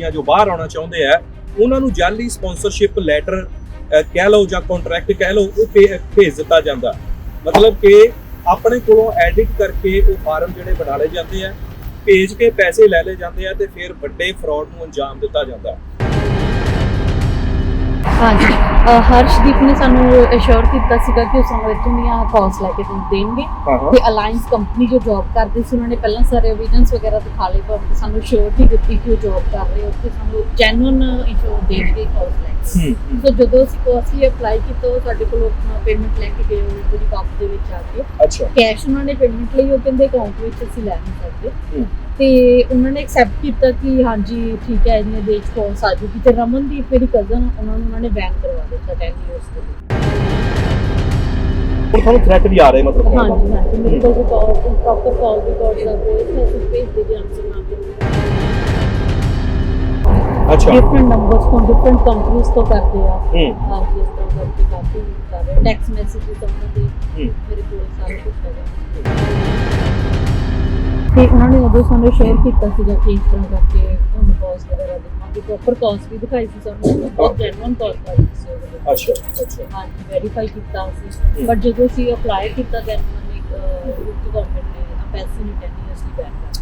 ਜਾਂ ਜੋ ਬਾਹਰ ਆਉਣਾ ਚਾਹੁੰਦੇ ਆ, ਉਹਨਾਂ ਨੂੰ ਜਾਲੀ ਸਪਾਂਸਰਸ਼ਿਪ ਲੈਟਰ ਕਹਿ ਲਓ ਜਾਂ ਕੰਟਰੈਕਟ ਕਹਿ ਲਓ, ਉਹ ਭੇ- ਭੇਜ ਦਿੱਤਾ ਜਾਂਦਾ। ਮਤਲਬ ਕਿ ਆਪਣੇ ਕੋਲੋਂ ਐਡਿਟ ਕਰਕੇ ਉਹ ਫਾਰਮ ਜਿਹੜੇ ਬਣਾ ਲਏ ਜਾਂਦੇ ਆ, ਭੇਜ ਕੇ ਪੈਸੇ ਲੈ ਲਏ ਜਾਂਦੇ ਆ ਤੇ ਫਿਰ ਵੱਡੇ ਫਰਾਡ ਨੂੰ ਅੰਜਾਮ ਦਿੱਤਾ ਜਾਂਦਾ। ਹਾਂਜੀ। ਹਰਸ਼ਦੀਪ ਨੇ ਸਾਨੂੰ ਅਸ਼ੋਰ ਕੀਤਾ ਸੀਗਾ ਕਿ ਉਹ ਸਾਨੂੰ ਇੱਥੋਂ ਦੀਆਂ ਕਾਲਸ ਲੈ ਕੇ ਦੇਣਗੇ। ਤੇ ਅਲਾਈਅੰਸ ਕੰਪਨੀ ਜੋ ਜੌਬ ਕਰਦੇ ਸੀ ਉਹਨਾਂ ਨੇ ਪਹਿਲਾਂ ਸਾਰੇ ਐਵੀਡੈਂਸ ਵਗੈਰਾ ਦਿਖਾ ਲਏ ਪਰ ਸਾਨੂੰ ਸ਼ੋਰਟੀ ਦਿੱਤੀ ਕਿ ਉਹ ਜੌਬ ਕਰ ਰਹੇ ਉੱਥੇ ਸਾਨੂੰ ਜੈਨੂਇਨ ਇੰਸ਼ੋਰ ਦੇਣਗੇ ਕਾਲਸ ਲੈ ਕੇ। ਸੋ ਜਦੋਂ ਅਸੀਂ ਕੋਸੀ ਅਪਲਾਈ ਕੀਤਾ ਉਹ ਸਾਡੇ ਕੋਲ ਆਪਣਾ ਪੇਮੈਂਟ ਲੈ ਕੇ ਗਏ ਉਹ ਜਿਹੜੀ ਕਾਪ ਦੇ ਵਿੱਚ ਆ ਕੇ ਅੱਛਾ। ਕੈਸ਼ ਉਹਨਾਂ ਨੇ ਪੇਮੈਂਟ ਲਈ ਉਹ ਕਹਿੰਦੇ ਅਕਾਊਂਟ ਵਿੱਚ ਅਸੀਂ ਲੈ ਨਹੀਂ ਸਕਦੇ। ਤੇ ਉਹਨਾਂ ਨੇ ਐਕਸੈਪਟ ਕੀਤਾ ਕਿ ਹਾਂਜੀ ਠੀਕ ਹੈ ਇਹਨੇ ਦੇ ਵਿੱਚ ਕਾਲਸ ਆ ਜੂਗੀ ਤੇ ਰਮਨਦੀਪ ਮੇਰੀ ਕਜ਼ਨ ਉਹਨਾਂ ਨੂੰ ਉਹਨਾਂ ਨੇ ਬੈਨ ਕਰਵਾ ਦਿੱਤਾ 10 ਇਅਰਸ ਦੇ ਲਈ। ਹੁਣ ਤੁਹਾਨੂੰ ਥ੍ਰੈਟ ਵੀ ਆ ਰਹੇ ਮਤਲਬ ਕਹਿਣ ਦਾ। ਹਾਂਜੀ ਹਾਂਜੀ ਮੇਰੇ ਕੋਲ ਕਾਲ ਪ੍ਰੋਪਰ ਕਾਲ ਰਿਕਾਰਡ ਦਾ ਕੋਈ ਮੈਸੇਜ ਭੇਜ ਦੇ ਜੀ ਨਾ ਦੇ ਅੱਛਾ। ਡਿਫਰੈਂਟ ਨੰਬਰਸ ਤੋਂ ਡਿਫਰੈਂਟ ਕੰਪਨੀਆਂ ਤੋਂ ਕਰਦੇ ਆ। ਹੂੰ। ਹਾਂਜੀ ਇਸ ਤਰ੍ਹਾਂ ਕਰਕੇ ਕਾਫੀ ਕਰ ਰਹੇ ਟੈਕਸ ਮੈਸੇजेस ਉਹਨਾਂ ਦੇ ਹੂੰ। ਮੇਰੇ ਕੋਲ ਸਾਰਾ ਕੁਝ ਹੈਗਾ ਤੇ ਉਹਨਾਂ ਨੇ ਉਦੋਂ ਸਾਨੂੰ ਸ਼ੇਅਰ ਕੀਤਾ ਸੀਗਾ ਕਿ ਇਸ ਤਰ੍ਹਾਂ ਕਰਕੇ ਤੁਹਾਨੂੰ ਕਾਲਸ ਵਗੈਰਾ ਦਿਖਾਉਂਦੇ ਪ੍ਰੋਪਰ ਕਾਲਸ ਵੀ ਦਿਖਾਈ ਸੀ ਸਾਨੂੰ ਬਹੁਤ ਜੈਨੂਇਨ ਆਈ ਸੀ ਵਿੱਚ। ਅੱਛਾ ਅੱਛਾ। ਹਾਂਜੀ ਵੈਰੀਫਾਈ ਕੀਤਾ ਸੀ ਬਟ ਜਦੋਂ ਅਸੀਂ ਅਪਲਾਈ ਕੀਤਾ ਦੈਨ ਉਹਨਾਂ ਨੇ ਇੱਕ ਗਵਰਨਮੈਂਟ ਨੇ ਆ ਪੈਸੇ ਨਹੀਂ ਟੈਨ ਇਅਰਸ ਲਈ ਬੈਨ ਕਰ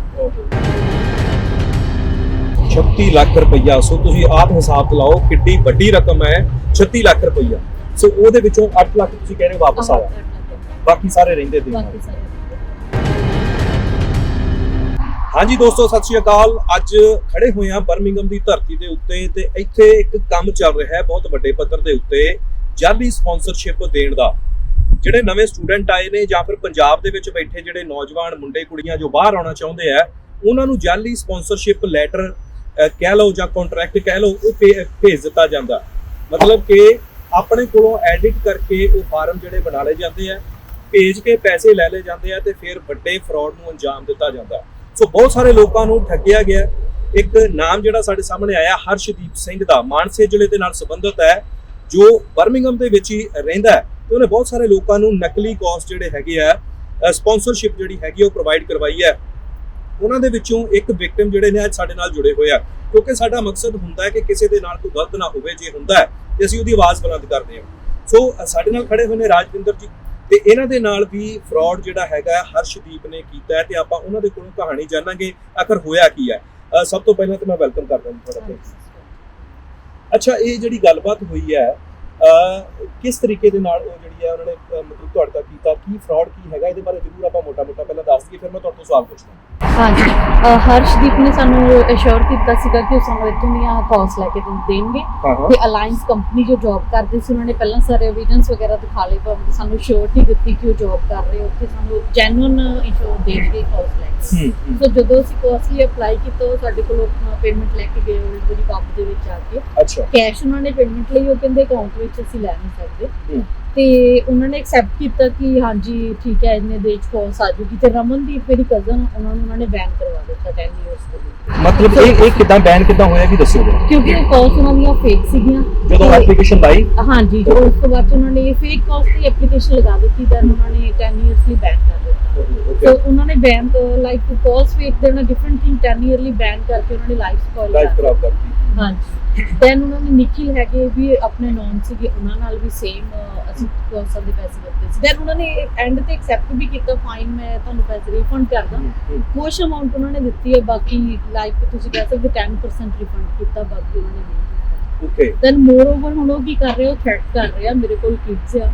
36 ਲੱਖ ਰੁਪਈਆ। ਸੋ ਤੁਸੀਂ ਆਪ ਹਿਸਾਬ ਲਾਓ ਕਿੱਡੀ ਵੱਡੀ ਰਕਮ ਹੈ 36 ਲੱਖ ਰੁਪਈਆ। ਸੋ ਉਹਦੇ ਵਿੱਚੋਂ 8 ਲੱਖ ਤੁਸੀਂ ਕਹਿ ਰਹੇ ਹੋ ਵਾਪਸ ਆਇਆ। ਬਾਕੀ ਸਾਰੇ ਰਹਿੰਦੇ ਦੇ ਬਾਕੀ ਸਾਰੇ ਹਾਂਜੀ ਦੋਸਤੋ, ਸਤਿ ਸ਼੍ਰੀ ਅਕਾਲ। ਅੱਜ ਖੜੇ ਹੋਏ ਹਾਂ ਬਰਮਿੰਗਮ ਦੀ ਧਰਤੀ ਦੇ ਉੱਤੇ ਤੇ ਇੱਥੇ ਇੱਕ ਕੰਮ ਚੱਲ ਰਿਹਾ ਹੈ ਬਹੁਤ ਵੱਡੇ ਪੱਧਰ ਦੇ ਉੱਤੇ ਜਾਲੀ ਸਪਾਂਸਰਸ਼ਿਪ ਦੇਣ ਦਾ। ਜਿਹੜੇ ਨਵੇਂ ਸਟੂਡੈਂਟ ਆਏ ਨੇ ਜਾਂ ਫਿਰ ਪੰਜਾਬ ਦੇ ਵਿੱਚ ਬੈਠੇ ਜਿਹੜੇ ਨੌਜਵਾਨ ਮੁੰਡੇ, ਕੁੜੀਆਂ ਜੋ ਬਾਹਰ ਆਉਣਾ ਚਾਹੁੰਦੇ ਆ, ਉਹਨਾਂ ਨੂੰ ਜਾਲੀ ਸਪਾਂਸਰਸ਼ਿਪ ਲੈਟਰ ਕਹਿ ਲਓ ਜਾਂ ਕੰਟਰੈਕਟ ਕਹਿ ਲਓ, ਉਹ ਭੇ- ਭੇਜ ਦਿੱਤਾ ਜਾਂਦਾ। ਮਤਲਬ ਕਿ ਆਪਣੇ ਕੋਲੋਂ ਐਡਿਟ ਕਰਕੇ ਉਹ ਫਾਰਮ ਜਿਹੜੇ ਬਣਾ ਲਏ ਜਾਂਦੇ ਆ, ਭੇਜ ਕੇ ਪੈਸੇ ਲੈ ਲਏ ਜਾਂਦੇ ਆ ਤੇ ਫਿਰ ਵੱਡੇ ਫਰਾਡ ਨੂੰ ਅੰਜਾਮ ਦਿੱਤਾ ਜਾਂਦਾ। ਸੋ ਬਹੁਤ ਸਾਰੇ ਲੋਕਾਂ ਨੂੰ ਠੱਗਿਆ ਗਿਆ ਇੱਕ ਨਾਮ ਜਿਹੜਾ ਸਾਡੇ ਸਾਹਮਣੇ ਆਇਆ, ਹਰਸ਼ਦੀਪ ਸਿੰਘ ਦਾ, ਮਾਨਸੇ ਜ਼ਿਲ੍ਹੇ ਦੇ ਨਾਲ ਸੰਬੰਧਿਤ ਹੈ, ਜੋ ਬਰਮਿੰਗਮ ਦੇ ਵਿੱਚ ਹੀ ਰਹਿੰਦਾ ਹੈ। ਤੇ ਉਹਨੇ ਬਹੁਤ ਸਾਰੇ ਲੋਕਾਂ ਨੂੰ ਨਕਲੀ ਕਾਸਟ ਜਿਹੜੇ ਹੈਗੇ ਆ ਸਪਾਂਸਰਸ਼ਿਪ ਜਿਹੜੀ ਹੈਗੀ ਉਹ ਪ੍ਰੋਵਾਈਡ ਕਰਵਾਈ ਹੈ। ਉਹਨਾਂ ਦੇ ਵਿੱਚੋਂ ਇੱਕ ਵਿਕਟਮ ਜਿਹੜੇ ਨੇ ਅੱਜ ਸਾਡੇ ਨਾਲ ਜੁੜੇ ਹੋਏ ਆ। ਕਿਉਂਕਿ ਸਾਡਾ ਮਕਸਦ ਹੁੰਦਾ ਹੈ ਕਿ ਕਿਸੇ ਦੇ ਨਾਲ ਕੋਈ ਗਲਤ ਨਾ ਹੋਵੇ, ਜੇ ਹੁੰਦਾ ਹੈ, ਤੇ ਅਸੀਂ ਉਹਦੀ ਆਵਾਜ਼ ਬੁਲੰਦ ਕਰਦੇ ਹਾਂ। ਸੋ ਸਾਡੇ ਨਾਲ ਖੜੇ ਹੋਏ ਨੇ ਰਾਜਵਿੰਦਰ ਜੀ। ਤੇ ਇਹਨਾਂ ਦੇ ਨਾਲ ਵੀ ਫਰਾਡ ਜਿਹੜਾ ਹੈਗਾ ਹੈ, ਹਰਸ਼ਦੀਪ ਨੇ ਕੀਤਾ ਹੈ ਤੇ ਆਪਾਂ ਉਹਨਾਂ ਦੇ ਕੋਲੋਂ ਕਹਾਣੀ ਜਾਣਾਂਗੇ ਆਖਰ ਹੋਇਆ ਕੀ ਹੈ ਸਭ ਤੋਂ ਪਹਿਲਾਂ ਤਾਂ ਮੈਂ ਵੈਲਕਮ ਕਰਦਾ ਜੀ ਤੁਹਾਡਾ। ਅੱਛਾ ਇਹ ਜਿਹੜੀ ਗੱਲਬਾਤ ਹੋਈ ਹੈ ਕਿਸ ਤਰੀਕੇ ਦੇ ਨਾਲ ਉਹ ਜਿਹੜੀ ਹੈ ਉਹਨਾਂ ਨੇ ਮਤਲਬ ਤੁਹਾਡੇ ਤੱਕ ਕੀਤਾ? ਕੀ ਫਰਾਡ ਕੀ ਹੈਗਾ? ਇਹਦੇ ਬਾਰੇ ਜ਼ਰੂਰ ਆਪਾਂ ਮੋਟਾ-ਮੋਟਾ ਪਹਿਲਾਂ ਦੱਸ ਦਈਏ ਫਿਰ ਮੈਂ ਤੁਹਾਡੇ ਤੋਂ ਸਵਾਲ ਪੁੱਛਦਾ। ਹਾਂਜੀ। ਹਰਸ਼ਦੀਪ ਨੇ ਸਾਨੂੰ ਅਸ਼ੋਰ ਕੀਤਾ ਸੀਗਾ ਕਿ ਉਹ ਸਾਨੂੰ ਇੱਥੋਂ ਦੀਆਂ ਕਾਲਸ ਲੈ ਕੇ ਦੇਣਗੇ। ਤੇ ਅਲਾਈਅੰਸ ਕੰਪਨੀ ਜੋ ਜੌਬ ਕਰਦੇ ਸੀ ਉਹਨਾਂ ਨੇ ਪਹਿਲਾਂ ਸਾਰੇ ਐਵੀਡੈਂਸ ਵਗੈਰਾ ਦਿਖਾ ਲਏ ਪਰ ਸਾਨੂੰ ਸ਼ੋਰਟੀ ਦਿੱਤੀ ਕਿ ਉਹ ਜੌਬ ਕਰ ਰਹੇ ਉੱਥੇ ਸਾਨੂੰ ਜੈਨੂਇਨ ਇੰਸ਼ੋਰ ਦੇਣਗੇ ਕਾਲਸ ਲੈ ਸੋ ਜਦੋਂ ਅਸੀਂ ਕੋਸੀ ਅਪਲਾਈ ਕੀਤਾ ਉਹ ਸਾਡੇ ਕੋਲ ਪੇਮੈਂਟ ਲੈ ਕੇ ਗਏ ਉਹ ਜਿਹੜੀ ਕਾਪ ਦੇ ਵਿੱਚ ਆ ਕੇ। ਅੱਛਾ। ਕੈਸ਼ ਉਹਨਾਂ ਨੇ ਪੇਮੈਂਟ ਲਈ ਉਹ ਕਹਿੰਦੇ ਅਕਾਊਂਟ ਵਿੱਚ ਅਸੀਂ ਲੈ ਨਹੀਂ ਸਕਦੇ। ਤੇ ਉਹਨਾਂ ਨੇ ਐਕਸੈਪਟ ਕੀਤਾ ਕਿ ਹਾਂਜੀ ਠੀਕ ਹੈ ਇਹਨੇ ਦੇ ਵਿੱਚ ਕਾਲਸ ਆ ਜੂਗੀ। ਤੇ ਰਮਨਦੀਪ ਮੇਰੀ ਕਜ਼ਨ ਉਹਨਾਂ ਨੂੰ ਉਹਨਾਂ ਨੇ ਬੈਨ ਕਰਵਾ ਦਿੱਤਾ 10 ਇਅਰਸ ਦੇ ਲਈ ਮਤਲਬ ਇਹ ਇਹ ਕਿਦਾਂ ਬੈਨ ਕਿਦਾਂ ਹੋਇਆ ਕੀ ਦੱਸਿਓ ਜਰਾ। ਕਿਉਂਕਿ ਉਹ ਕਾਲਸ ਉਹਨਾਂ ਦੀਆਂ ਫੇਕ ਸੀਗੀਆਂ। ਜਦੋਂ ਐਪਲੀਕੇਸ਼ਨ ਲਾਈ? ਹਾਂਜੀ ਜੋ ਉਸ ਤੋਂ ਬਾਅਦ ਉਹਨਾਂ ਨੇ ਫੇਕ ਕਾਲਸ ਦੀ ਐਪਲੀਕੇਸ਼ਨ ਲਗਾ ਦਿੱਤੀ ਤਾਂ ਉਹਨਾਂ ਨੇ 10 ਇਅਰਸ ਲਈ ਬੈਨ ਕਰ ਦਿੱਤਾ। ਸੋ ਉਹਨਾਂ ਨੇ ਬੈਨ ਲਾਈਕ ਕਾਲਸ ਫੇਕ ਦੇ ਨਾਲ ਡਿਫਰੈਂਟ ਥਿੰਗ 10 ਇਅਰ ਲਈ ਬੈਨ ਕਰਕੇ ਉਹਨਾਂ ਨੇ ਲਾਈਫ ਸਪੋਇਲ ਲਾਈਫ ਕਰ ਖਰਾਬ ਕਰਤੀ। ਹਾਂਜੀ। ਦੈਨ ਉਹਨਾਂ ਨੇ ਨਿਖਿਲ ਹੈਗੇ ਵੀ ਆਪਣੇ ਨੌਨ ਸੀਗੇ, ਉਹਨਾਂ ਨਾਲ ਵੀ ਸੇਮ ਅਸੀਂ ਕੋਰਸਾਂ ਦੇ ਪੈਸੇ ਦਿੱਤੇ ਸੀ। ਦੈਨ ਉਹਨਾਂ ਨੇ ਐਂਡ ਤੇ ਐਕਸੈਪਟ ਵੀ ਕੀਤਾ ਫਾਈਨ ਮੈਂ ਤੁਹਾਨੂੰ ਪੈਸੇ ਰਿਫੰਡ ਕਰਦਾ। ਕੁਛ ਅਮਾਉਂਟ ਉਹਨਾਂ ਨੇ ਦਿੱਤੀ ਹੈ, ਬਾਕੀ ਲਾਈਕ ਤੁਸੀਂ ਕਹਿ ਸਕਦੇ 10% ਰਿਫੰਡ ਕੀਤਾ, ਬਾਕੀ ਉਹਨਾਂ ਨੇ ਓਕੇ ਦੈਨ ਮੋਰ ਓਵਰ ਹੁਣ ਉਹ ਕੀ ਕਰ ਰਹੇ ਹੋ ਥ੍ਰੈਟ ਕਰ ਰਹੇ ਆ ਮੇਰੇ ਕੋਲ ਕਿਡਸ ਆ।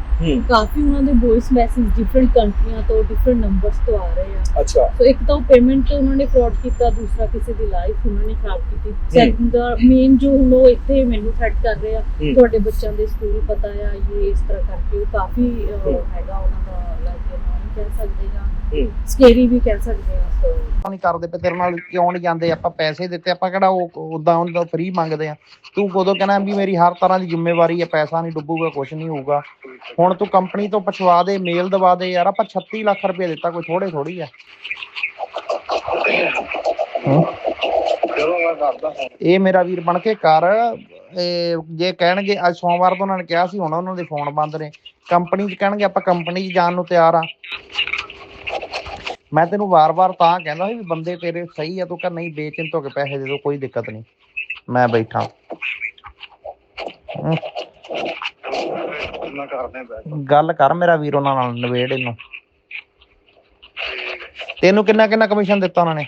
ਕਾਫੀ ਉਹਨਾਂ ਦੇ ਵੌਇਸ ਮੈਸੇਜ ਡਿਫਰੈਂਟ ਕੰਟਰੀਆਂ ਤੋਂ ਡਿਫਰੈਂਟ ਨੰਬਰਸ ਤੋਂ ਆ ਰਹੇ ਆ। ਅੱਛਾ। ਸੋ ਇੱਕ ਤਾਂ ਪੇਮੈਂਟ ਉਹਨਾਂ ਨੇ ਫਰਾਡ ਕੀਤਾ ਦੂਸਰਾ ਕਿਸੇ ਦੀ ਲਾਈਫ ਉਹਨਾਂ ਨੇ ਖਰਾਬ ਕੀਤੀ। ਸੈਕੰਡ ਦਾ ਮੇਨ ਜੋ ਹੁਣ ਉਹ ਇੱਥੇ ਮੈਨੂੰ ਥ੍ਰੈਟ ਕਰ ਰਹੇ ਆ। ਤੁਹਾਡੇ ਬੱਚਿਆਂ ਦੇ ਸਕੂਲ ਪਤਾ ਆ ਇਹ ਇਸ ਤਰ੍ਹਾਂ ਕਰਕੇ ਉਹ ਕਾਫੀ। ਹੈਗਾ ਉਹਨਾਂ ਦਾ ਲਾਈਕ ਕਹਿ ਸਕਦੇ ਹੂੰ। ਸਕੇਰੀ ਵੀ ਕਹਿ ਸਕਦੇ ਆ ਸੋ ਆਪਾਂ ਨਹੀਂ ਕਰਦੇ ਪਏ ਤੇਰੇ ਨਾਲ ਕਿਉਂ ਨਹੀਂ ਜਾਂਦੇ ਆਪਾਂ ਪੈਸੇ ਦਿੱਤੇ ਆਪਾਂ ਕਿਹੜਾ ਉਹ ਉਦਾਂ ਉਹਨਾਂ ਫ੍ਰੀ ਮੰਗਦੇ ਆ। ਤੂੰ ਕਦੋਂ ਕਹਿਣਾ ਵੀ ਮੇਰੀ ਹਰ ਤਰ੍ਹਾਂ ਦੀ ਜ਼ਿੰਮੇਵਾਰੀ ਹੈ ਪੈਸਾ ਨਹੀਂ ਡੁੱਬੂਗਾ ਕੁਝ ਨਹੀਂ ਹੋਊਗਾ। ਹੁਣ ਤੂੰ ਕੰਪਨੀ ਤੋਂ ਪਛਵਾ ਦੇ ਮੇਲ ਦਵਾ ਦੇ ਯਾਰ ਆਪਾਂ 36 ਲੱਖ ਰੁਪਏ ਦਿੱਤਾ ਕੋਈ ਥੋੜੇ ਥੋੜੀ ਆ? ਇਹ ਮੇਰਾ ਵੀਰ ਬਣ ਕੇ ਕਰ ਇਹ ਜੇ ਕਹਿਣਗੇ ਅੱਜ ਸੋਮਵਾਰ ਤੋਂ ਉਹਨਾਂ ਨੇ ਕਿਹਾ ਸੀ ਹੁਣ ਉਹਨਾਂ ਦੇ ਫੋਨ ਬੰਦ ਨੇ। ਕੰਪਨੀ 'ਚ ਕਹਿਣਗੇ ਆਪਾਂ ਕੰਪਨੀ 'ਚ ਜਾਣ ਨੂੰ ਤਿਆਰ ਆ। ਮੈਂ ਤੈਨੂੰ ਵਾਰ-ਵਾਰ ਤਾਂ ਕਹਿੰਦਾ ਸੀ ਵੀ ਬੰਦੇ ਤੇਰੇ ਸਹੀ ਆ ਤੂੰ ਕਹ ਨਹੀਂ ਬੇਚਿੰਤ ਹੋ ਕੇ ਪੈਸੇ ਦੇ ਦੋ ਕੋਈ ਦਿੱਕਤ ਨਹੀਂ। ਮੈਂ ਬੈਠਾ। ਗੱਲ ਕਰ ਮੇਰਾ ਵੀਰ ਉਹਨਾਂ ਨਾਲ ਨਵੇੜ ਇਹਨੂੰ। ਤੈਨੂੰ ਕਿੰਨਾ ਕਿੰਨਾ ਕਮਿਸ਼ਨ ਦਿੱਤਾ ਉਹਨਾਂ ਨੇ?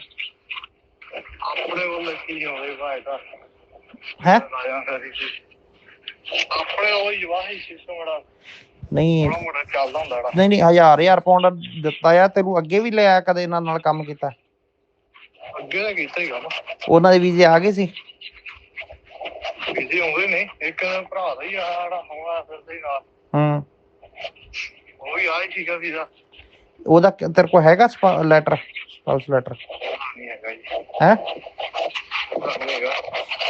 ਆਪਣੇ ਵੱਲ ਕੀ ਹੋਵੇ ਭਾਈ ਦਾ ਹੈ? ਆਪਣੇ ਉਹ ਜਵਾਹੀ ਸਿਸਟਮ ਬੜਾ ਨਹੀਂ। ਬੜਾ ਮੋਟਾ ਚੱਲਦਾ ਹੁੰਦਾ ਜਿਹੜਾ। ਨਹੀਂ ਨਹੀਂ ਹਜ਼ਾਰ ਹਜ਼ਾਰ ਪਾਉਂਡ ਦਿੱਤਾ ਆ ਤੈਨੂੰ ਅੱਗੇ ਵੀ ਲਿਆ ਕਦੇ ਇਹਨਾਂ ਨਾਲ ਕੰਮ ਕੀਤਾ? ਅੱਗੇ ਦਾ ਕੀਤਾ ਹੀਗਾ ਨਾ। ਉਹਨਾਂ ਦੇ ਵੀਜ਼ੇ ਆ ਗਏ ਸੀ? ਬਿਜ਼ੀ ਆਉਂਦੇ ਨੇ ਇੱਕ ਭਰਾ ਦਾ ਹੀ ਆ ਜਿਹੜਾ ਹੋਣਾ ਫਿਰਦੇ ਹੀ ਨਾਲ। ਹੂੰ। ਉਹ ਵੀ ਆਈ ਠੀਕ ਆ ਵੀਜ਼ਾ। ਉਹਦਾ ਤੇਰੇ ਕੋਲ ਹੈਗਾ ਲੈਟਰ ਸਪਾਊਸ ਲੈਟਰ ਨਹੀਂ ਹੈਗਾ ਜੀ। ਹੈ?